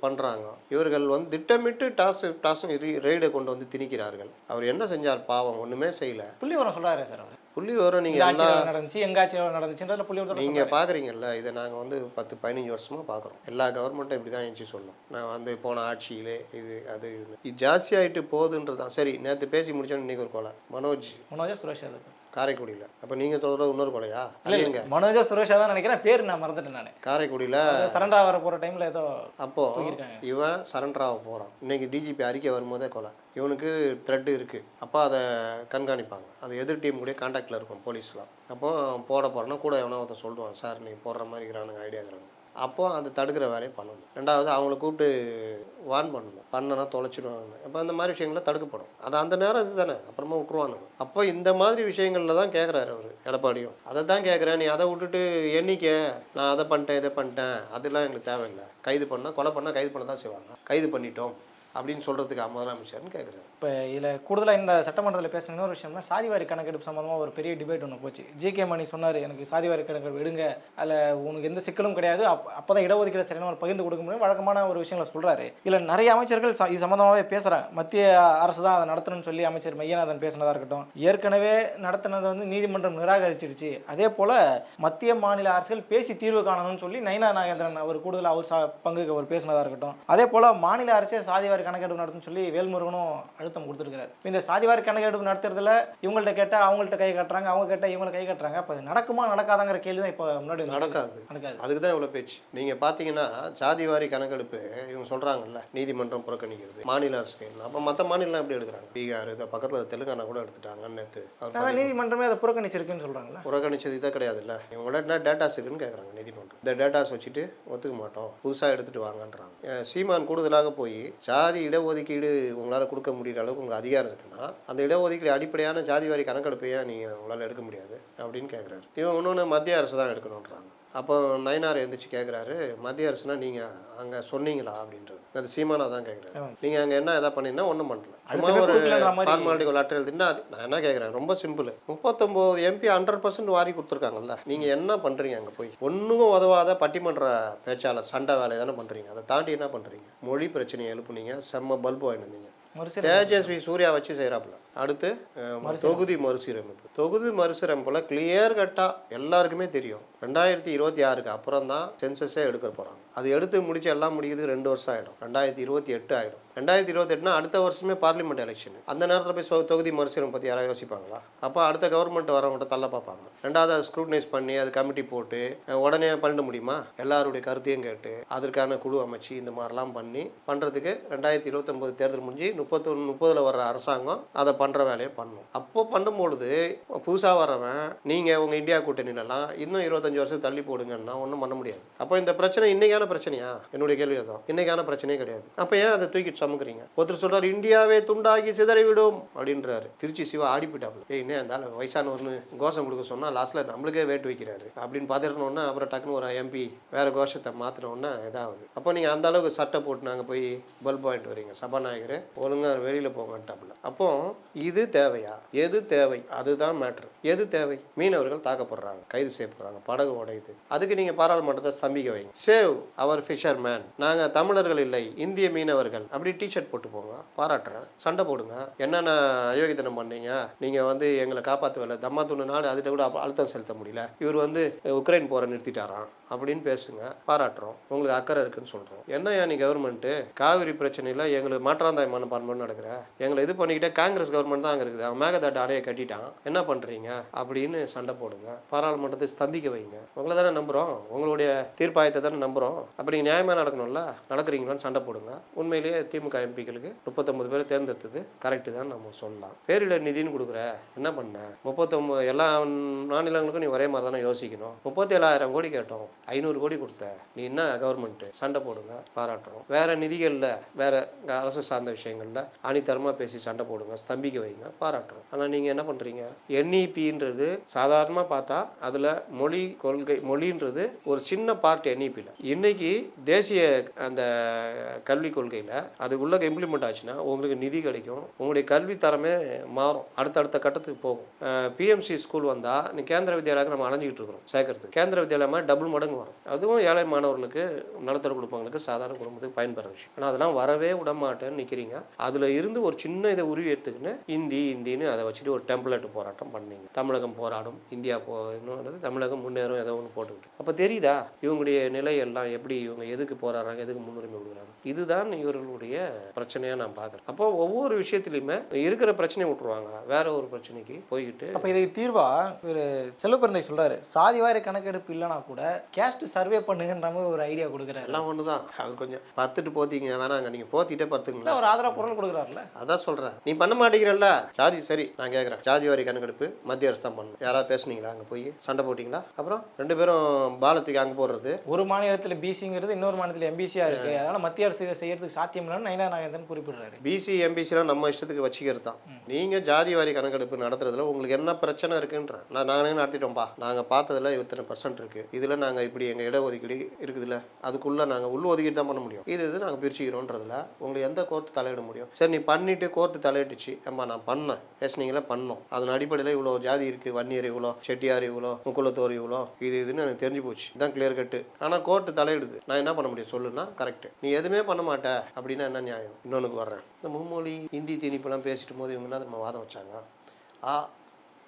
பண்றாங்க. இவர்கள் வந்து திட்டமிட்டு டாஸ் டாஸ் ரெய்டை கொண்டு வந்து திணிக்கிறார்கள். அவர் என்ன செஞ்சார் பாவம்? ஒண்ணுமே செய்யல. புள்ளி வரம் சொல்றாரு சார் அவர். புள்ளி வரும் நீங்க இந்த எல்லா ஆட்சியில் நடந்துச்சு எங்க ஆட்சியில் நடந்துச்சுன்றதுல புள்ளி வரம் நீங்க பாக்குறீங்கல்ல இதை நாங்க வந்து பத்து பதினஞ்சு வருஷமா பாக்குறோம். எல்லா கவர்மெண்ட்டும் இப்படி தான் எழுச்சி சொல்லும். நான் வந்து போன ஆட்சியிலே இது அது இது. இது ஜாஸ்தி ஆயிட்டு போகுதுன்றதுதான். சரி நேத்து பேசி முடிச்சோன்னு இன்னைக்கு ஒரு கொலை மனோஜ். மனோஜா சுரேஷ் காரைக்குடியில. அப்ப நீங்க சொல்ற இன்னொரு கொலையா? அது இல்ல எங்க? மனோஜா சுரேஷா தான் நினைக்கிறேன். பேர் நான் மறந்துட்டேன் நான். காரைக்குடியில சரண்டா வர போற டைம்ல ஏதோ அப்போ போயிருக்காங்க. இவன் சரண்டர் ஆக போகிறான் இன்னைக்கு டிஜிபி அறிக்கை வரும்போதே கொலை. இவனுக்கு த்ரெட் இருக்குது அப்போ அதை கண்காணிப்பாங்க. அது எதிர் டீம் கூட காண்டாக்டில் இருக்கும் போலீஸ்லாம் அப்போ போட போகிறோன்னா கூட எவனோ ஒருத்தன் சொல்லுவான் சார் நீ போடுற மாதிரி இருக்கிறானுங்க ஐடியா இருக்கிறாங்க அப்போது அந்த தடுக்கிற வேலையை பண்ணணும். ரெண்டாவது அவங்கள கூப்பிட்டு வார்ன் பண்ணணும். பண்ணனா தொலைச்சிடுவாங்க அப்போ அந்த மாதிரி விஷயங்களை தடுக்கப்படும். அது அந்த நேரம் இது தானே அப்புறமா விட்டுருவானுங்க. அப்போ இந்த மாதிரி விஷயங்களில் தான் கேட்குறாரு அவர் எடப்பாடியும். அதை தான் கேட்குறேன் நீ அதை விட்டுட்டு எண்ணிக்க. நான் அதை பண்ணிட்டேன் இதை பண்ணிட்டேன். அதெல்லாம் எங்களுக்கு தேவையில்லை. கைது பண்ணால் கொலை பண்ணால் கைது பண்ண தான் செய்வாங்க. கைது பண்ணிட்டோம். அப்படின்னு சொல்கிறதுக்கு முதலமைச்சர்னு கேட்குறேன் இப்போ இதில் கூடுதலாக இந்த சட்டமன்றத்தில் பேசின இன்னொரு விஷயம்னா சாதிவாரி கணக்கெடுப்பு சம்மந்தமாக ஒரு பெரிய டிபேட் ஒன்று போச்சு. ஜிகே மணி சொன்னார் எனக்கு சாதிவாரி கணக்கெடுப்பு எடுங்க. அதில் உனக்கு எந்த சிக்கலும் கிடையாது. அப் அப்போ தான் இடஒதுக்கீடு சரியான ஒரு பகிர்ந்து கொடுக்க முடியும். வழக்கமான ஒரு விஷயங்களை சொல்கிறாரு இதில் நிறைய அமைச்சர்கள் இது சம்மந்தமாகவே பேசுகிறாங்க மத்திய அரசு தான் அதை நடத்தணும்னு சொல்லி அமைச்சர் மையநாதன் பேசினதாக இருக்கட்டும் ஏற்கனவே நடத்தினதை வந்து நீதிமன்றம் நிராகரிச்சிருச்சு. அதே போல் மத்திய மாநில அரசுகள் பேசி தீர்வு காணணும்னு சொல்லி நைனா நாகேந்திரன் அவர் கூடுதலாக அவர் சா பங்குக்கு அவர் பேசினதாக இருக்கட்டும். அதே போல் மாநில அரசே சாதிவாரி கணக்கெடுப்பு நடத்துன்னு சொல்லி வேல்முருகனும் அழுத்தம் கொடுத்துருக்காரு இந்த சாதிவாரி கணக்கெடுப்பு நடத்துறதுல இவங்கள்ட்ட கேட்டால் அவங்கள்ட்ட கை கட்டுறாங்க அவங்க கேட்டால் இவங்களை கை கட்டுறாங்க. அப்போ நடக்குமா நடக்காதாங்கிற கேள்வி தான் இப்போ முன்னாடி நடக்காது. நடக்காது. அதுக்கு தான் இவ்வளோ பேச்சு. நீங்கள் பார்த்தீங்கன்னா ஜாதிவாரி கணக்கெடுப்பு இவங்க சொல்கிறாங்கல்ல நீதிமன்றம் புறக்கணிக்கிறது மாநில அரசு அப்போ மற்ற மாநிலம் எப்படி எடுக்கிறாங்க? பீகார் இந்த பக்கத்தில் தெலுங்கானா கூட எடுத்துட்டாங்க நேற்று நீதிமன்றமே அதை புறக்கணிச்சிருக்குன்னு சொல்கிறாங்களா புறக்கணிச்சது இதாக கிடையாதுல்ல. இவங்களோட என்ன டேட்டாஸ் இருக்குன்னு கேட்குறாங்க நீதிமன்றம். இந்த டேட்டாஸ் வச்சுட்டு ஒத்துக்க மாட்டோம். புதுசாக எடுத்துகிட்டு வாங்கன்றாங்க. சீமான் கூடுதலாக போய் ஜாதி இடஒதுக்கீடு உங்களால் கொடுக்க முடிகிற அளவுக்கு உங்களுக்கு அதிகாரம் இருக்குன்னா அந்த இடஒதுக்கீடு அடிப்படையான ஜாதி வாரி கணக்கெடுப்பையாக நீங்கள் உங்களால் எடுக்க முடியாது அப்படின்னு கேட்குறாரு இவன் இன்னொன்று மத்திய அரசு தான் எடுக்கணுன்றாங்க அப்போ நயனார் எழுந்திரிச்சு கேட்குறாரு மத்திய அரசுனா நீங்கள் அங்கே சொன்னீங்களா? அப்படின்றது அது சீமானா தான் கேட்குறாரு. நீங்கள் அங்கே என்ன எதாவது பண்ணீங்கன்னா ஒன்றும் பண்ணல. சும்மா ஒரு. ஃபார்மாலிட்டி ஒரு லெட்டர் எழுதினா அது நான் என்ன கேட்குறேன் ரொம்ப சிம்பிள். முப்பத்தொம்போது எம்பி ஹண்ட்ரட் பர்சன்ட் வாரி கொடுத்துருக்காங்கல்ல நீங்கள் என்ன பண்ணுறீங்க அங்கே போய்? ஒன்றுக்கும் உதவாத பட்டிமன்ற பேச்சாளர் சண்டை வேலையை தானே பண்ணுறீங்க அதை தாண்டி என்ன பண்ணுறீங்க மொழி பிரச்சனையை எழுப்புனீங்க செம்ம பல்பு மறுசீல் தேஜஸ்வி சூர்யா வச்சு செய்கிறாப்புல அடுத்து தொகுதி மறுசீரமைப்பு. தொகுதி மறுசீரமைப்புல கிளியர் கட்டாக எல்லாருக்குமே தெரியும். ரெண்டாயிரத்தி இருபத்தி ஆறுக்கு அப்புறம் தான் சென்சஸே எடுக்க போகிறாங்க அது எடுத்து முடிச்சு எல்லாம் முடிக்கிறதுக்கு ரெண்டு வருஷம் ஆகிடும் ரெண்டாயிரத்தி இருபத்தி எட்டு ஆகிடும் ரெண்டாயிரத்தி இருபத்தெட்டுனா அடுத்த வருஷமே பார்லிமெண்ட் எலெக்ஷன் அந்த நேரத்தில் போய் சொ- தொகுதி மறுசீரமைப்பு பற்றி யாராவது யோசிப்பாங்களா? அப்போ அடுத்த கவர்மெண்ட் வரவங்கள்ட்ட தள்ள பார்ப்பாங்க. ரெண்டாவது அதை ஸ்க்ரூட்னைஸ் பண்ணி அது கமிட்டி போட்டு உடனே பண்ணிட முடியுமா? எல்லாருடைய கருத்தையும் கேட்டு அதற்கான குழு அமைச்சு இந்த மாதிரிலாம் பண்ணி பண்ணுறதுக்கு ரெண்டாயிரத்தி இருபத்தொம்போது தேர்தல் முடிஞ்சு முப்பத்தொன்று முப்பதில் வர்ற அரசாங்கம் அதை பண்ணுற வேலையை பண்ணும். அப்போ பண்ணும்பொழுது புதுசாக வரவன் நீங்கள் உங்கள் இந்தியா கூட்டணியிலலாம் இன்னும் இருபத்தஞ்சி வருஷம் தள்ளி போடுங்கன்னா ஒன்றும் பண்ண முடியாது. அப்போ இந்த பிரச்சனை இன்னைக்கான பிரச்சனையா? என்னுடைய கேள்வி தான் இன்னைக்கான பிரச்சனையே கிடையாது. அப்போ ஏன் அதை தூக்கிட்டு சமுக்குறீங்க? ஒருத்தர் சொல்றாரு இந்தியாவே துண்டாகி சிதறிவிடும் அப்படின்றாரு. திருச்சி சிவா ஆடி போயிட்டாப்ல ஏய் என்ன இருந்தாலும் வயசானவர்னு கோஷம் கொடுக்க சொன்னால் லாஸ்ட்ல நம்மளுக்கே வேட்டு வைக்கிறாரு அப்படின்னு பார்த்துருந்தோன்னா அப்புறம் டக்குன்னு ஒரு எம்பி வேற கோஷத்தை மாற்றினோன்னா இதாகுது. அப்போ நீங்கள் அந்த அளவுக்கு சட்டை போட்டு நாங்கள் போய் பல்ப் வாங்கிட்டு வரீங்க சபாநாயகர். ஒழுங்காக வெளியில் போங்கட்டாப்புல அப்போ இது தேவையா? எது தேவை? அதுதான் மேட்ரு எது தேவை? மீனவர்கள் தாக்கப்படுறாங்க கைது செய்யப்படுறாங்க படகு உடையுது. அதுக்கு நீங்கள் பாராளுமன்றத்தை ஸ்தம்பிக்க வைங்க. சேவ்! அவர் ஃபிஷர்மேன் நாங்கள் தமிழர்கள் இல்லை இந்திய மீனவர்கள். அப்படி டிஷர்ட் போட்டு போங்க பாராட்டுறேன். சண்டை போடுங்க. என்னென்ன அயோக்கியத்தனம் பண்ணீங்க? நீங்கள் வந்து எங்களை காப்பாற்றவில்லை தம்மா துண்ணு நாள் அதில் கூட அழுத்தம் செலுத்த முடியல. இவர் வந்து உக்ரைன் போகிற நிறுத்திட்டாராம். அப்படின்னு பேசுங்க பாராட்டுறோம். உங்களுக்கு அக்கறை இருக்குன்னு சொல்கிறோம் என்ன நீ கவர்மெண்ட்டு காவிரி பிரச்சனையில் எங்களுக்கு மாற்றாந்தாய் மனப்பான்மை நடக்கிற. எங்களை இது பண்ணிக்கிட்டே காங்கிரஸ் கவர்மெண்ட் தான் அங்கே இருக்குது. அவன் மேகதாட்டு அணையை கட்டிட்டான். என்ன பண்ணுறீங்க அப்படின்னு சண்டை போடுங்க. பாராளுமன்றத்தை ஸ்தம்பிக்க வைங்க. உங்களை தானே நம்புகிறோம் உங்களுடைய தீர்ப்பாயத்தை தானே நம்புகிறோம் அப்படி நியாயமாக நடக்கணும்ல? நடக்கிறீங்களான்னு சண்டை போடுங்க. உண்மையிலேயே திமுக எம்பிக்களுக்கு முப்பத்தொம்பது பேர் தேர்ந்தெடுத்தது கரெக்டு தான் நம்ம சொல்லலாம். பேரிடர் நிதின்னு கொடுக்குற என்ன பண்ண? முப்பத்தொம்பது எல்லா மாநிலங்களுக்கும் நீ ஒரே மாதிரி தானே யோசிக்கணும். முப்பத்தேழாயிரம் கோடி கேட்டோம். ஐநூறு கோடி கொடுத்த. நீ என்ன கவர்மெண்ட்டு சண்டை போடுங்க பாராட்டுறோம். வேற நிதிகளில் வேற அரசு சார்ந்த விஷயங்களில் அணித்தரமாக பேசி சண்டை போடுங்க ஸ்தம்பிக்க வைங்க பாராட்டுறோம். ஆனால் நீங்கள் என்ன பண்ணுறீங்க என்இபின்றது சாதாரணமாக பார்த்தா அதில் மொழி கொள்கை மொழின்றது ஒரு சின்ன பார்ட் என்இபியில் இன்னைக்கு தேசிய அந்த கல்விக் கொள்கையில் அது உள்ள இம்ப்ளிமெண்ட் ஆச்சுன்னா உங்களுக்கு நிதி கிடைக்கும். உங்களுடைய கல்வி தரமே மாறும். அடுத்தடுத்த கட்டத்துக்கு போகும். பிஎம்சி ஸ்கூல் வந்தால் நீ கேந்திர வித்யாலயாக்கு நம்ம அலைஞ்சிக்கிட்டு இருக்கிறோம் சேர்க்கறதுக்கு. கேந்திர வித்யாலயமா டபுள் மடங்கு வரும். அதுவும் ஏழை மாணவர்களுக்கு நடுத்தர குடும்பங்களுக்கு சாதாரண குடும்பத்துக்கு பயன்பெற விஷயம். ஆனால் அதெல்லாம் வரவே விட மாட்டேன்னு நிற்கிறீங்க அதில் இருந்து ஒரு சின்ன இதை உருவி எடுத்துக்கின்னு இந்தி இந்தின்னு அதை வச்சுட்டு ஒரு டெம்ப்ளேட் போராட்டம் பண்ணீங்க. தமிழகம் போராடும் இந்தியா போ தமிழகம் முன்னேறும் ஏதோ ஒன்று போட்டுக்கிட்டு. அப்போ தெரியுதா? இவங்களுடைய நிலை எல்லாம் எப்படி இவங்க எதுக்கு போராடுறாங்க எதுக்கு முன்னுரிமை கொடுக்குறாங்க? இதுதான் இவர்களுடைய பிரச்சனையாக நான் பார்க்குறேன். அப்போ ஒவ்வொரு விஷயத்துலையுமே இருக்கிற பிரச்சனையை விட்டுருவாங்க. வேற ஒரு பிரச்சனைக்கு போய்கிட்டு அப்போ இதுக்கு தீர்வா? ஒரு செல்வப்பிறந்தை சொல்றாரு. சாதிவாரி கணக்கெடுப்பு இல்லைனா கூட கேஸ்ட் சர்வே பண்ணுங்கன்ற மாதிரி ஒரு ஐடியா கொடுக்குறாரு. எல்லாம் ஒன்று தான் அவர் கொஞ்சம் பத்துட்டு போத்தீங்க வேணாங்க நீங்கள் போத்திட்டே பத்துங்களா ஒரு ஆதரவு குரல் கொடுக்குறாருல அதான் சொல்கிறேன் நீ பண்ண மாட்டேங்கிறல்ல? ஜாதி சரி நான் கேட்குறேன் ஜாதி வாரி கணக்கெடுப்பு மத்திய அரசு தான் பண்ணணும். யாராவது பேசுனீங்களா? அங்கே போய் சண்டை போட்டிங்களா? அப்புறம் ரெண்டு பேரும் பாலத்துக்கு அங்கே போடுறது. ஒரு மாநிலத்தில் பிசிங்கிறது இன்னொரு மாநிலத்தில் எம்பிசியா இருக்கு. அதனால மத்திய அரசு இதை செய்யறதுக்கு சாத்தியம் இல்லைன்னு நயினா நாகேந்திரன் குறிப்பிடுறாரு. பிசி எம்பிசிலாம் நம்ம இஷ்டத்துக்கு வச்சுக்கிறது தான். நீங்கள் ஜாதி வாரி கணக்கெடுப்பு நடத்துறதுல உங்களுக்கு என்ன பிரச்சனை இருக்குன்ற நான் நானே நடத்திட்டோம்ப்பா நாங்கள் பார்த்ததுல இத்தனை பர்சன்ட் இருக்குது இதில் நாங்கள் இப்படி எங்கள் இடஒதுக்கீடு இருக்குதுல்ல அதுக்குள்ளே நாங்கள் உள் ஒதுக்கீடு தான் பண்ண முடியும். இது இது நாங்கள் பிரிச்சுக்கிறோன்றதுல உங்களுக்கு எந்த கோர்ட்டு தலையிட முடியும்? சரி நீ பண்ணிட்டு கோர்ட்டு தலையிட்டுச்சு. அம்மா நான் பண்ணேன். பேசுனீங்களே பண்ணோம். அதன் அடிப்படையில் இவ்வளோ ஜாதி இருக்குது வன்னியர் இவ்வளோ செட்டியார் இவ்வளோ முக்குளத்தோர் இவ்வளோ இது இதுன்னு எனக்கு தெரிஞ்சு போச்சு. இதான் கிளியர் கட்டு ஆனால் கோர்ட்டு ஆயிடுது. நான் என்ன பண்ண முடியும்? சொல்லுன்னா கரெக்ட் நீ எதுவுமே பண்ண மாட்ட. அப்படின்னா என்ன நியாயம்? இன்னொன்றுக்கு வர்றேன். இந்த மும்மொழி ஹிந்தி திணிப்புலாம் பேசிட்டு போது இவங்க என்ன நம்ம வாதம் வச்சாங்க? ஆ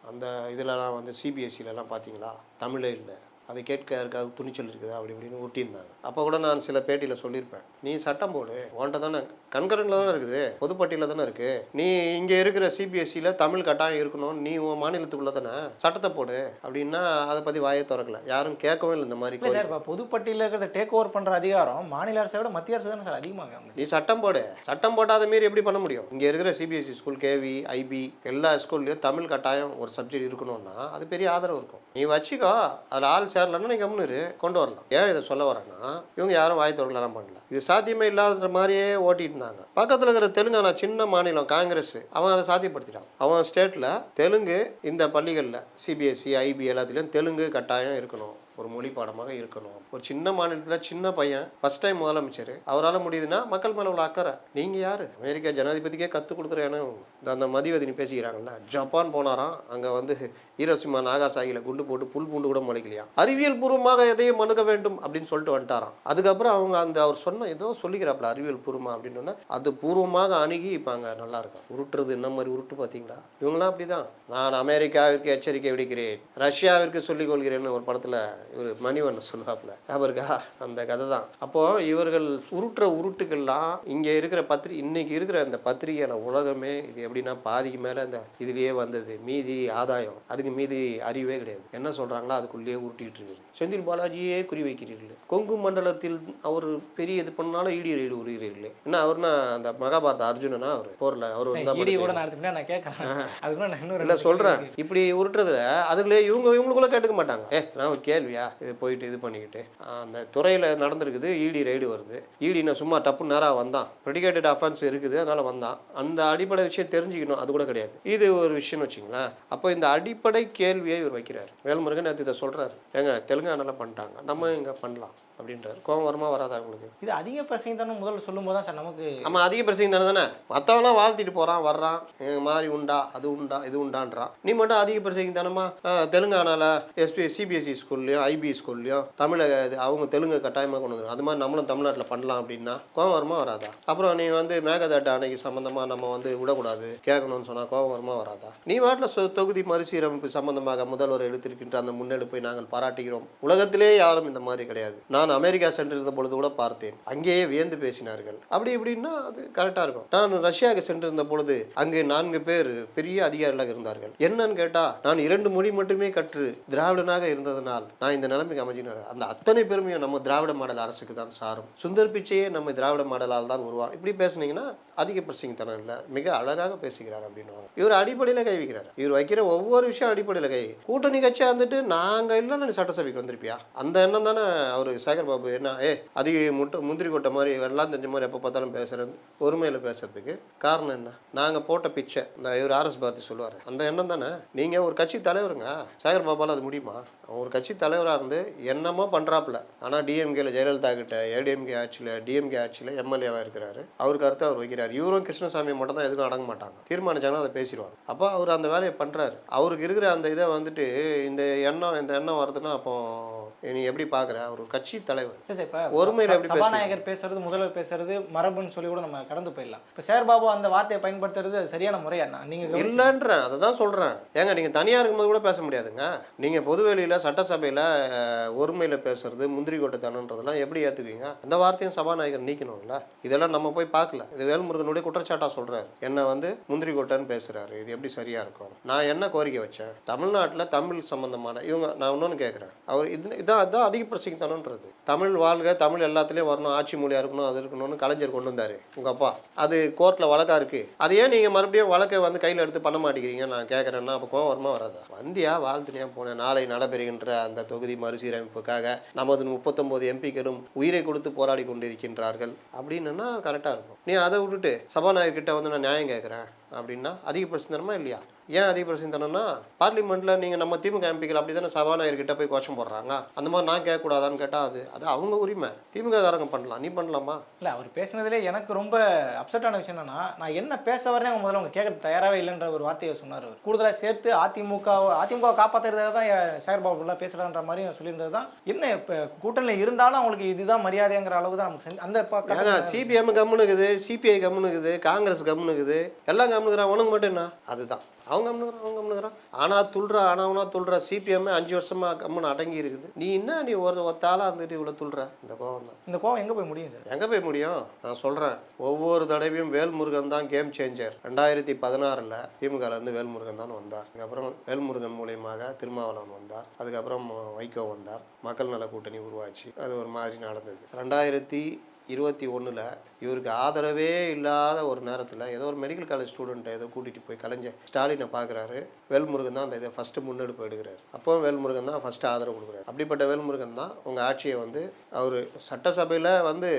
அந்த இதிலலாம் வந்து சிபிஎஸ்சிலலாம் பார்த்தீங்களா? தமிழே இல்லை. அதை கேட்க யாருக்காவது துணிச்சல் இருக்குதா? அப்படி இப்படின்னு ஊட்டியிருந்தாங்க. அப்போ கூட நான் சில பேட்டியில் சொல்லியிருப்பேன். நீ சட்டம் போடு. உன்ட்ட தானே கண்கரண்டில் தானே இருக்குது. பொதுப்பட்டியில் தானே இருக்குது நீ இங்கே இருக்கிற சிபிஎஸ்சியில் தமிழ் கட்டாயம் இருக்கணும் நீ உன் மாநிலத்துக்குள்ளே தானே சட்டத்தை போடு அப்படின்னா அதை பற்றி வாயை திறக்கல. யாரும் கேட்கவும் இல்லை இந்த மாதிரி சார் இப்போ பொதுப்பட்டியலில் இருக்கிறத டேக் ஓவர் பண்ணுற அதிகாரம் மாநில அரசை விட மத்திய அரசு தானே சார் அதிகமாக நீ சட்டம் போடு. சட்டம் போட்டாத மீறி எப்படி பண்ண முடியும்? இங்கே இருக்கிற சிபிஎஸ்சி ஸ்கூல் கேவி ஐபி எல்லா ஸ்கூல்லையும் தமிழ் கட்டாயம் ஒரு சப்ஜெக்ட் இருக்கணும்னா அது பெரிய ஆதரவு இருக்கும். நீ வச்சுக்கோ. அதில் ஆள் சேரலன்னா நீங்கள் கம்முன்னு கொண்டு வரலாம். ஏன் இதை சொல்ல வரேன்னா இவங்க யாரும் வாய் திறக்கலாம் பண்ணல. இது சாத்தியமே இல்லாத மாதிரியே ஓட்டிட்டு இருந்தாங்க. பக்கத்தில் இருக்கிற தெலுங்கானா சின்ன மாநிலம் காங்கிரஸ் அவன் அதை சாத்தியப்படுத்திட்டான். அவன் ஸ்டேட்டில் தெலுங்கு இந்த பள்ளிகளில் சிபிஎஸ்சி ஐபி எல்லாத்துலேயும் தெலுங்கு கட்டாயம் இருக்கணும். ஒரு மொழி பாடமாக இருக்கணும். ஒரு சின்ன மாநிலத்தில் சின்ன பையன் ஃபர்ஸ்ட் டைம் முதலமைச்சர். அவரால் முடியுதுன்னா மக்கள் மேலே உள்ள அக்கறை. நீங்கள் யார்? அமெரிக்கா ஜனாதிபதிக்கே கற்றுக் கொடுக்குற இந்த அந்த மதிவதினி பேசிக்கிறாங்கல்ல. ஜப்பான் போனாராம். அங்கே வந்து ஹீரோசிமா நாகாசாகியில் குண்டு போட்டு புல் பூண்டு கூட முளைக்கலையா? அறிவியல் பூர்வமாக எதையும் அணுக வேண்டும் அப்படின்னு சொல்லிட்டு வந்துட்டாராம். அதுக்கப்புறம் அவங்க அந்த அவர் சொன்ன ஏதோ சொல்லிக்கிறாப்புல அறிவியல் பூர்வமாக அப்படின்னு அது பூர்வமாக அணுகி இப்போ அங்கே நல்லா இருக்கும் உருட்டுறது என்ன மாதிரி உருட்டு பார்த்தீங்களா இவங்களாம் அப்படிதான். நான் அமெரிக்காவிற்கு எச்சரிக்கை விடுக்கிறேன். ரஷ்யாவிற்கு சொல்லிக் கொள்கிறேன்னு ஒரு படத்தில் இவர் மணிவண்ணன் சொல்லுவாப்புல. அவருக்கா இருக்கா? அந்த கதை தான் அப்போ இவர்கள் உருட்டுற உருட்டுக்கள்லாம் இங்கே இருக்கிற பத்திரி இன்னைக்கு இருக்கிற அந்த பத்திரிகையான உலகமே இது எப்படின்னா பாதிக்கு மேலே அந்த இதுலயே வந்தது. மீதி ஆதாயம். அதுக்கு மீதி அறிவே கிடையாது. என்ன சொல்றாங்களோ அதுக்குள்ளேயே உருட்டிட்டு இருக்குது. செந்தில் பாலாஜியே குறி வைக்கிறீர்கள் கொங்கு மண்டலத்தில் அவர் பெரிய இது பண்ணாலும் ஈடி ரைடு உரிகிறீர்கள் என்ன அவர்னா அந்த மகாபாரத அர்ஜுனனா அவர்? போர்ல அவர் வந்தா இன்னொரு இல்ல சொல்றேன். இப்படி உருட்டுறதுல அதுக்குள்ளே இவங்க இவங்களுக்குள்ள கேட்டுக்க மாட்டாங்க. ஏ நான் ஒரு கேள்வியா? இது போயிட்டு இது பண்ணிக்கிட்டு. அந்த துறையில நடந்திருக்குது இடி ரைடு வருது. இடி நான் சும்மா டப்பு நேரா வந்தான். ப்ரெடிகேட்டட் அஃபென்ஸ் இருக்குது அதனால வந்தான். அந்த அடிப்படை விஷயம் தெரிஞ்சுக்கணும் அது கூட கிடையாது. இது ஒரு விஷயம்னு வச்சுங்களேன். அப்போ இந்த அடிப்படை கேள்வியை இவர் வைக்கிறார். வேல்முருகன் நேற்று இதை சொல்றாரு. ஏங்க தெலுங்கானால பண்ணிட்டாங்க. நம்ம இங்கே பண்ணலாம். அப்படின்றாரு. கோபம் வருமா வராதா உங்களுக்கு? இது அதிக பிரசங்க தானே முதல்ல சொல்லும்போது தான் சார் நமக்கு ஆமா அதிக பிரச்சனை தானே தானே? மற்றவனா வாழ்த்திட்டு போறான் வர்றான். மாதிரி உண்டா அது உண்டா இது உண்டான்றான். நீ மட்டும் அதிக பிரச்சனை தானமா தெலுங்கானால எஸ்பி சிபிஎஸ்சி ஸ்கூல்லையும் ஐபி ஸ்கூல்லையும் தமிழக அவங்க தெலுங்கு கட்டாயமாக கொண்டு வந்து அது மாதிரி நம்மளும் தமிழ்நாட்டில் பண்ணலாம் அப்படின்னா கோவம் வருமா வராதா? அப்புறம் நீ வந்து மேகதாட்டு அணைக்கு சம்மந்தமா நம்ம வந்து விடக்கூடாது கேட்கணும்னு சொன்னா கோவம் வருமா வராதா? நீ வாட்டில் தொகுதி மறுசீரமைப்பு சம்பந்தமாக முதல்வர் எடுத்திருக்கின்ற அந்த முன்னெடுப்பை நாங்கள் பாராட்டுகிறோம். உலகத்திலே யாரும் இந்த மாதிரி கிடையாது. நான் அமெரிக்கா சென்றிருந்த பொழுது கூட பார்த்தேன். அங்கேயே வியந்து பேசினார்கள். அப்படி இப்படின்னா அது கரெக்டாக இருக்கும். நான் ரஷ்யாவுக்கு சென்றிருந்த பொழுது அங்கே நான்கு பேர் பெரிய அதிகாரிகளாக இருந்தார்கள். என்னன்னு கேட்டால் நான் இரண்டு மொழி மட்டுமே கற்று திராவிடனாக இருந்ததனால் நான் இந்த நிலைமைக்கு அமைஞ்சினார் அந்த அத்தனை பெருமையும் நம்ம திராவிட மாடல் அரசுக்கு தான் சாரும். சுந்தர் பிச்சையே நம்ம திராவிட மாடலால் தான் உருவா இப்படி பேசுனீங்கன்னா அதிக பிரசங்கத்தனம் இல்லை. மிக அழகாக பேசுகிறார் அப்படின்னு இவர் அடிப்படையில் கை வைக்கிறார். இவர் வைக்கிற ஒவ்வொரு விஷயம் அடிப்படையில் கை கூட்டணி கட்சியாக இருந்துட்டு நாங்கள் இல்லைன்னு நீ சட்டசபைக்கு வந்திருப்பியா? அந்த எண்ணம் தானே அவர் சேகர் பாபு என்ன ஏ அதிக முட்டை முந்திரி கொட்டை மாதிரி எல்லாம் தெரிஞ்ச மாதிரி எப்போ பார்த்தாலும் பேசுறது ஒருமையில் பேசுறதுக்கு காரணம் என்ன? நாங்கள் போட்ட பிச்சை. இந்த இவர் ஆர்எஸ் பாரதி சொல்லுவார். அந்த எண்ணம் தானே. நீங்கள் ஒரு கட்சி தலைவருங்க. சேகர் பாபால் அது முடியுமா? ஒரு கட்சி தலைவராக இருந்து என்னமோ பண்ணுறாப்புல ஆனால் டிஎம்கேல ஜெயலலிதா கிட்ட ஏடிஎம்கே ஆட்சியில் டிஎம்கே ஆட்சியில் எம்எல்ஏவாக இருக்கிறாரு. அவர் கருத்தை அவர் வைக்கிறார். இவரும் கிருஷ்ணசாமி மட்டும் தான் எதுக்கும் அடங்க மாட்டாங்க. தீர்மானிச்சாங்கன்னா அதை பேசிடுவாங்க. அப்போ அவர் அந்த வேலையை பண்ணுறாரு அவருக்கு இருக்கிற அந்த இதை வந்துட்டு இந்த எண்ணம் இந்த எண்ணம் வருதுன்னா அப்போ நீ எப்படி பார்க்குற அவர் ஒரு கட்சி தலைவர். ஒருமையில எப்படி? சபாநாயகர் பேசுறது முதல்வர் பேசுறது மரபுன்னு சொல்லி கூட நம்ம கடந்து போயிடலாம். இப்போ சேர் பாபு அந்த வார்த்தையை பயன்படுத்துறது சரியான முறையா நீங்க கவனிச்சு- இல்லைன்றேன். அதை தான் சொல்கிறேன் ஏங்க நீங்கள் தனியாக இருக்கும்போது கூட பேச முடியாதுங்க. நீங்கள் பொதுவெளியில் சட்டசபையில் ஒருமையில் பேசுறது முந்திரி கொட்டத்தனன்றதெல்லாம் எப்படி ஏற்றுக்குவீங்க அந்த வார்த்தையும் சபாநாயகர் நீக்கணும்ல? இதெல்லாம் நம்ம போய் பார்க்கல. இது வேல்முருகனுடைய குற்றச்சாட்டாக சொல்கிறார் என்னை வந்து முந்திரி கொட்டைன்னு பேசுகிறாரு இது எப்படி சரியாக இருக்கும்? நான் என்ன கோரிக்கை வச்சேன்? தமிழ்நாட்டில் தமிழ் சம்பந்தமான இவங்க நான் இன்னொன்று கேட்குறேன் அவர் இது இதான் அதுதான் அதிக பிரசிக்கத்தனன்றது தமிழ் வாழ்க தமிழ் எல்லாத்துலேயும் வரணும் ஆட்சி மொழியாக இருக்கணும் அது இருக்கணும்னு கலைஞர் கொண்டு வந்தார் உங்கள் அப்பா. அது கோர்ட்டில் வழக்கா இருக்கு. அது ஏன் நீங்கள் மறுபடியும் வழக்கை வந்து கையில் எடுத்து பண்ண மாட்டேங்கிறீங்க நான் கேட்குறேன்னா அப்போ கோவம் வருமா வராதா? வந்தியா வாழ்த்துனியா போனேன். நாளை என்ற அந்த தொகுதி மறுசீரமைப்புக்காக நமது முப்பத்தொம்போது எம்பிக்களும் உயிரை கொடுத்து போராடி கொண்டிருக்கின்றார்கள். அப்படின்னா கரெக்டாக இருக்கும். நீ அதை விட்டுட்டு சபாநாயகர் கிட்ட வந்து நான் நியாயம் கேட்குறேன் அப்படின்னா அதிக தரமா இல்லையா? ஏன் அதிக பிரச்சனைனா பார்லிமெண்ட்ல நீங்க நம்ம திமுக எம்பிக்கள் அப்படி தானே சபாநாயகர் கிட்ட போய் கோஷம் போடுறாங்க. அந்த மாதிரி நான் கேட்கக்கூடாதான்னு கேட்டா அது அது அவங்க உரிமை. திமுக காரங்க பண்ணலாம். நீ பண்ணலாமா? இல்ல அவர் பேசுனதுலே எனக்கு ரொம்ப அப்செட்டான விஷயம் என்னன்னா நான் என்ன பேச வரேன் அவங்க முதல்ல அவங்க கேட்க தயாராகவே இல்லைன்ற ஒரு வார்த்தையை சொன்னார் அவர். கூடுதலா சேர்த்து அதிமுக அதிமுக காப்பாத்துறதுக்காக தான் சேகர் பாபு ஃபுல்லாக பேசுறான்ற மாதிரி சொல்லியிருந்தது தான். என்ன இப்போ கூட்டணியில் இருந்தாலும் அவங்களுக்கு இதுதான் மரியாதைங்கிற அளவுக்கு தான் நமக்கு அந்த சிபிஎம் கம்முனுக்குது சிபிஐ கம்முனுக்குது காங்கிரஸ் கம்முனுக்குது எல்லாம் கம்முனுக்குறான் உனக்கு மட்டும் என்ன? அதுதான். அவங்க கம்னுக்குறான் அவங்க கம்னுக்குறான் ஆனால் துள்ளுற ஆனவனா துள்ளுற சிபிஎம் அஞ்சு வருஷமா கம்முன்னு அடங்கி இருக்குது. நீ என்ன நீ ஒரு ஒத்தாளாக இருந்துட்டு இவ்வளோ துள்ளுற இந்த கோவம் தான். இந்த கோவம் எங்கே போய் முடியும் சார்? எங்கே போய் முடியும்? நான் சொல்கிறேன் ஒவ்வொரு தடவையும் வேல்முருகன் தான் கேம் சேஞ்சர் ரெண்டாயிரத்தி பதினாறில் திமுகலேருந்து வேல்முருகன் தான் வந்தார். அதுக்கப்புறம் வேல்முருகன் மூலியமாக திருமாவளவன் வந்தார். அதுக்கப்புறம் வைகோ வந்தார். மக்கள் நல கூட்டணி உருவாச்சு. அது ஒரு மாதிரி நடந்தது. ரெண்டாயிரத்தி இருபத்தி ஒன்றில் இவருக்கு ஆதரவே இல்லாத ஒரு நேரத்தில் ஏதோ ஒரு மெடிக்கல் காலேஜ் ஸ்டூடெண்ட்டை ஏதோ கூட்டிகிட்டு போய் கலைஞர் ஸ்டாலினை பார்க்குறாரு வேல்முருகன் தான் அந்த இதை ஃபஸ்ட்டு முன்னெடுப்பு எடுக்கிறார். அப்போவும் வேல்முருகன் தான் ஃபஸ்ட்டு ஆதரவு கொடுக்குறாரு. அப்படிப்பட்ட வேல்முருகன் தான் உங்கள் ஆட்சியை வந்து அவர் சட்டசபையில் வந்து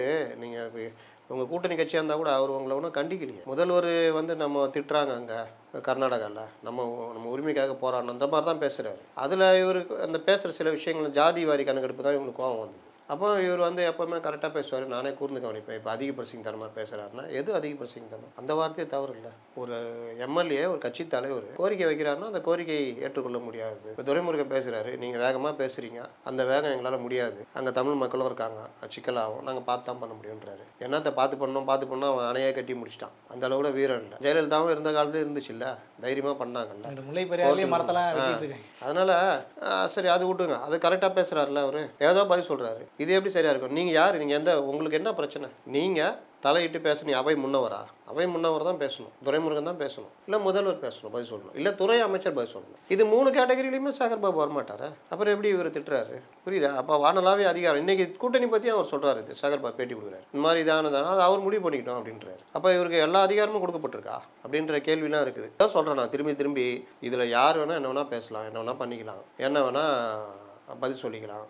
நீங்கள் உங்கள் கூட்டணி கட்சியாக இருந்தால் கூட அவர் உங்களை ஒன்றும் கண்டிக்கலையே. முதல்வர் வந்து நம்ம திட்டுறாங்க அங்கே கர்நாடகாவில் நம்ம நம்ம உரிமைக்காக போராடணும். அந்த மாதிரி தான் பேசுகிறாரு அதில் இவருக்கு அந்த பேசுகிற சில விஷயங்கள் ஜாதி வாரி கணக்கெடுப்பு தான் இவங்களுக்கு கோவம் வந்தது. அப்போ இவர் வந்து எப்போவுமே கரெக்டாக பேசுவார். நானே கூர்ந்து கவனிப்பேன். இப்போ அதிக பிரசிங்கத்தனமாக பேசுகிறாருன்னா எது அதிக பிரசிங்கத்தனம் அந்த வார்த்தையே தவறு இல்லை. ஒரு எம்எல்ஏ ஒரு கட்சி தலைவர் கோரிக்கை வைக்கிறாருன்னா அந்த கோரிக்கையை ஏற்றுக்கொள்ள முடியாது. இப்போ துரைமுருகன் பேசுகிறாரு நீங்கள் வேகமாக பேசுகிறீங்க அந்த வேகம் எங்களால் முடியாது. அங்கே தமிழ் மக்களும் இருக்காங்க. சிக்கலாகும் நாங்கள் பார்த்து தான் பண்ண முடியுன்றாரு என்னத்தை பார்த்து பண்ணோம் பார்த்து பண்ணோம் அவன் அணையை கட்டி முடிச்சிட்டான். அந்த அளவுல வீரம் இல்லை. ஜெயலலிதாவும் இருந்த காலத்துல இருந்துச்சு இல்லை தைரியமாக பண்ணாங்கல்ல அதனால சரி அது விட்டுங்க அது கரெக்டாக பேசுகிறாருல அவர். ஏதோ பதில் சொல்கிறாரு இது எப்படி சரியாக இருக்கும்? நீங்கள் யார்? நீங்கள் எந்த உங்களுக்கு என்ன பிரச்சனை? நீங்கள் தலையிட்டு பேசணும் அவை முன்னவரா? அவை முன்னவர் தான் பேசணும். துரைமுருகன் தான் பேசணும். இல்லை முதல்வர் பேசணும் பதில் சொல்லணும். இல்லை துறை அமைச்சர் பதில் சொல்லணும். இது மூணு கேட்டகரியிலையுமே சாகர் பாபு வரமாட்டாரா? அப்புறம் எப்படி இவர் திட்டுறாரு? புரியுதா? அப்போ வானலாவே அதிகாரம். இன்னைக்கு கூட்டணி பற்றி அவர் சொல்கிறாரு இது சாகர் பாபு பேட்டி கொடுக்குறாரு. இந்த மாதிரி இதானதானா அது அவர் முடிவு பண்ணிக்கிட்டோம் அப்படின்றாரு. அப்போ இவருக்கு எல்லா அதிகாரமும் கொடுக்கப்பட்டிருக்கா? அப்படின்ற கேள்விலாம் இருக்குது. தான் சொல்கிறேன் நான். திரும்பி திரும்பி இதில் யார் வேணால் என்ன வேணால் பேசலாம் என்ன வேணால் பண்ணிக்கலாம். என்ன வேணால் பதில் சொல்லிக்கலாம்.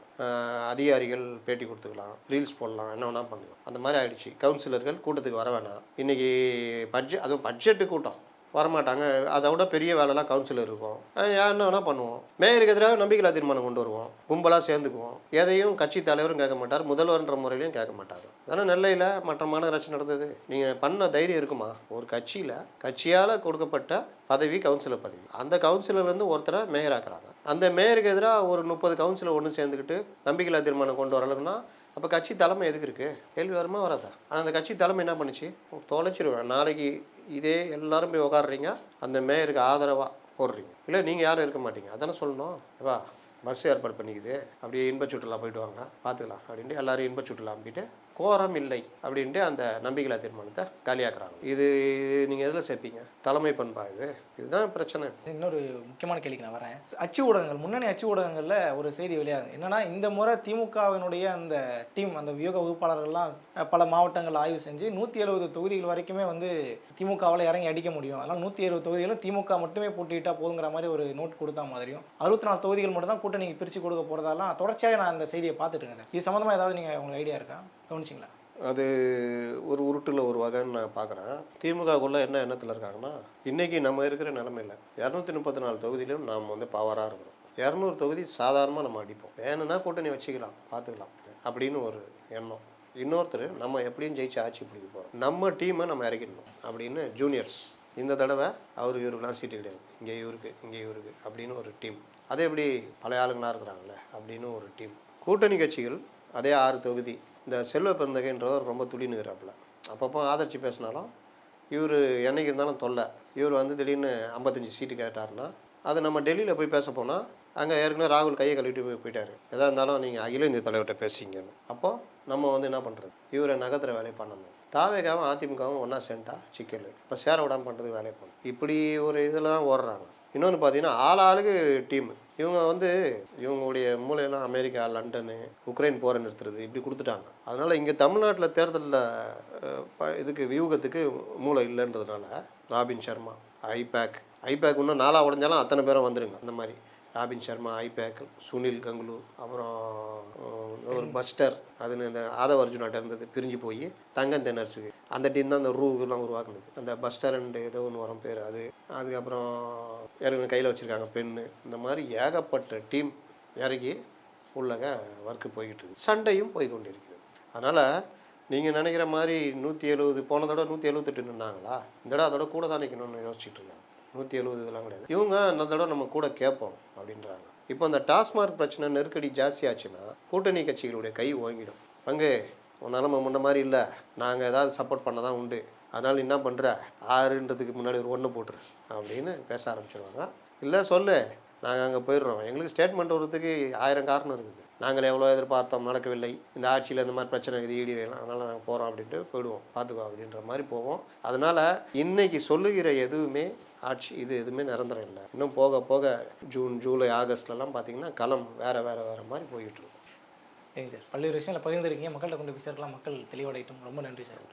அதிகாரிகள் பேட்டி கொடுத்துக்கலாம் ரீல்ஸ் போடலாம் என்ன வேணால் பண்ணலாம். அந்த மாதிரி ஆகிடுச்சு கவுன்சிலர்கள் கூட்டத்துக்கு வர வேணாம். இன்றைக்கி பட்ஜெட் அதுவும் பட்ஜெட்டு கூட்டம். வரமாட்டாங்க. அதை விட பெரிய வேலைலாம் கவுன்சிலர் இருக்கும். என்ன வேணால் பண்ணுவோம். மேயருக்கு எதிராக நம்பிக்கையில்லா தீர்மானம் கொண்டு வருவோம். கும்பலாக சேர்ந்துக்குவோம். எதையும் கட்சி தலைவரும் கேட்க மாட்டார். முதல்வர்ன்ற முறையிலையும் கேட்க மாட்டார். தானே நெல்லையில் மற்ற மாநகராட்சி நடந்தது. நீங்கள் பண்ண தைரியம் இருக்குமா? ஒரு கட்சியில் கட்சியால் கொடுக்கப்பட்ட பதவி கவுன்சிலர் பதவி. அந்த கவுன்சிலர்லேருந்து ஒருத்தரை மேயராக்குறாங்க. அந்த மேயருக்கு எதிராக ஒரு முப்பது கவுன்சிலர் ஒன்று சேர்ந்துக்கிட்டு நம்பிக்கையில்லா தீர்மானம் கொண்டு வரலன்னா அப்போ கட்சி தலைமை எதுக்கு இருக்குது கேள்வி வருமா வராதா? ஆனால் அந்த கட்சி தலைமை என்ன பண்ணுச்சு? தொலைச்சிருவேன். நாளைக்கு இதே எல்லாரும் போய் உட்காடுறீங்க அந்த மேயருக்கு ஆதரவாக போடுறீங்க. இல்லை நீங்கள் யாரும் இருக்க மாட்டீங்க. அதானே சொல்லணும். வா பஸ் ஏற்பாடு பண்ணிக்குது. அப்படியே இன்ப சுற்றுலா போயிட்டு வாங்க. பார்த்துக்கலாம் அப்படின்ட்டு எல்லோரும் இன்ப சுற்றுலா அம்பிட்டு கோரம் இல்லை அப்படின்ட்டு அந்த நம்பிக்கையில்லா தீர்மானத்தை காலியாக்குறாங்க. இது நீங்கள் எதில் சேர்ப்பீங்க? தலைமை பண்பா இது? இதுதான் பிரச்சனை. இன்னொரு முக்கியமான கேள்விக்கு நான் வரேன். அச்சு ஊடகங்கள் முன்னணி அச்சு ஊடகங்களில் ஒரு செய்தி வெளியாகுது. என்னன்னா இந்த முறை திமுகவினுடைய அந்த டீம் அந்த வியூக வகுப்பாளர்கள்லாம் பல மாவட்டங்கள் ஆய்வு செஞ்சு நூற்றி எழுபது தொகுதிகள் வரைக்குமே வந்து திமுகவால் இறங்கி அடிக்க முடியும். அதனால் நூற்றி எழுபது தொகுதிகளும் திமுக மட்டுமே போட்டிட்டா போதுங்கிற மாதிரி ஒரு நோட் கொடுத்தா மாதிரியும் அறுபத்தி நாலு தொகுதிகள் மட்டும் தான் கூட்டணிக்கு பிரித்து கொடுக்க போகிறதாலாம் தொடர்ச்சியாக நான் அந்த செய்தியை பார்த்துட்டு இருக்கேன் சார். இது சம்மந்தமாக ஏதாவது நீங்கள் உங்களுக்கு ஐடியா இருக்கா? கவனிச்சிங்களா? அது ஒரு உருட்டில் ஒரு வகைன்னு நான் பார்க்குறேன். திமுகக்குள்ளே என்ன எண்ணத்தில் இருக்காங்கன்னா இன்றைக்கி நம்ம இருக்கிற நிலமையில் இரநூத்தி முப்பத்தி நாலு தொகுதியிலும் நாம் வந்து பவராக இருக்கிறோம். இரநூறு தொகுதி சாதாரணமாக நம்ம அடிப்போம். வேணும்னா கூட்டணி வச்சுக்கலாம் பார்த்துக்கலாம் அப்படின்னு ஒரு எண்ணம். இன்னொருத்தர் நம்ம எப்படியும் ஜெயிச்சு ஆட்சி பிடிக்க போகிறோம் நம்ம டீமை நம்ம இறக்கிடணும் அப்படின்னு ஜூனியர்ஸ் இந்த தடவை அவருக்கு இவருக்குலாம் சீட்டு கிடையாது. இங்கே இவருக்கு இங்கே இவருக்கு அப்படின்னு ஒரு டீம் அதே எப்படி பழைய ஆளுங்களாக இருக்கிறாங்களே அப்படின்னு ஒரு டீம் கூட்டணி கட்சிகள் அதே ஆறு தொகுதி இந்த செல்வ பெருந்தகைன்றவர் ரொம்ப துளினுகிறாப்புல அப்பப்போ ஆதரிச்சு பேசினாலும் இவர் என்னைக்கு இருந்தாலும் தொல்லை. இவர் வந்து திடீர்னு ஐம்பத்தஞ்சு சீட்டு கேட்டாருன்னா அது நம்ம டெல்லியில் போய் பேச போனால் அங்கே ஏற்கனவே ராகுல் கையை கழுவிட்டு போய் போயிட்டாரு. எதாக இருந்தாலும் நீங்கள் அகில இந்திய தலைவர்கிட்ட பேசிங்கன்னு அப்போ நம்ம வந்து என்ன பண்ணுறது இவரை நகர்த்துற வேலையை பண்ணணும். தாவேகாவும் அதிமுகவும் ஒன்றா சேர்ந்தா சிக்கல். இப்போ சேர விடாமல் பண்ணுறது வேலையை பண்ணணும். இப்படி ஒரு இதில் தான் ஓடுறாங்க. இன்னொன்று பார்த்தீங்கன்னா ஆள் ஆளுக்கு டீமு. இவங்க வந்து இவங்களுடைய மூலையெல்லாம் அமெரிக்கா லண்டனு உக்ரைன் போரை நிறுத்துறது இப்படி கொடுத்துட்டாங்க. அதனால் இங்கே தமிழ்நாட்டில் தேர்தலில் இதுக்கு வியூகத்துக்கு மூளை இல்லைன்றதுனால ராபின் சர்மா ஐபேக் ஐபேக் இன்னும் நாளாக உடஞ்சாலும் அத்தனை பேரும் வந்துடுங்க அந்த மாதிரி. ராபின் சர்மா ஐபேக் சுனில் கங்குலு அப்புறம் ஒரு பஸ்டர் அதுன்னு இந்த ஆதவ அர்ஜுனாட்ட இருந்தது பிரிஞ்சு போய் தங்கம் தென்னரசுக்கு அந்த டீம் தான் அந்த ரூலாம் உருவாக்குனது. அந்த பஸ்டர் அண்ட் ஏதோ ஒன்று வரும் பேர் அது. அதுக்கப்புறம் ஏற்கனவே கையில் வச்சுருக்காங்க பெண்ணு இந்த மாதிரி ஏகப்பட்ட டீம் இறங்கி உள்ளக ஒர்க்கு போய்கிட்டு இருக்கு. சண்டையும் போய் கொண்டிருக்கிறது. அதனால் நீங்கள் நினைக்கிற மாதிரி நூற்றி எழுபது போன தடவை நூற்றி எழுபத்தெட்டு நின்னாங்களா? இந்த தடவை அதோட கூட தான் நிற்கணும்னு யோசிச்சுட்டு இருக்காங்க. நூற்றி எழுபது இதெல்லாம் கிடையாது. இவங்க அந்த தடவை நம்ம கூட கேட்போம் அப்படின்றாங்க. இப்போ அந்த டாஸ்மார்க் பிரச்சனை நெருக்கடி ஜாஸ்தியாச்சுன்னா கூட்டணி கட்சிகளுடைய கை ஓங்கிடும். பங்கு உன் நிலமை முன்ன மாதிரி இல்லை. நாங்கள் ஏதாவது சப்போர்ட் பண்ண தான் உண்டு. அதனால் என்ன பண்ணுற ஆறுன்றதுக்கு முன்னாடி ஒரு ஒன்று போட்டுரு அப்படின்னு பேச ஆரம்பிச்சிருவாங்க. இல்லை சொல்லு. நாங்கள் அங்கே போயிடுறோம். எங்களுக்கு ஸ்டேட்மெண்ட் வர்றதுக்கு ஆயிரம் காரணம் இருக்குது. நாங்கள் எவ்வளோ எதிர்பார்த்தோம் நடக்கவில்லை. இந்த ஆட்சியில் இந்த மாதிரி பிரச்சனை இது ஈடிலாம் அதனால் நாங்கள் போகிறோம் அப்படின்ட்டு போயிடுவோம். பார்த்துக்கோ அப்படின்ற மாதிரி போவோம். அதனால் இன்றைக்கி சொல்லுகிற எதுவுமே ஆட்சி இது எதுவுமே நிரந்தரம் இல்லை. இன்னும் போக போக ஜூன் ஜூலை ஆகஸ்ட்லலாம் பார்த்தீங்கன்னா களம் வேறு வேறு வேறு மாதிரி போயிட்டு இருக்கும் சரிங்க சார். பல்வேறு விஷயங்களை பகிர்ந்துருக்கீங்க. மக்கள்கிட்ட கொண்டு போய் சேர்க்கலாம் மக்கள் தெளிவடையட்டும். ரொம்ப நன்றி சார்.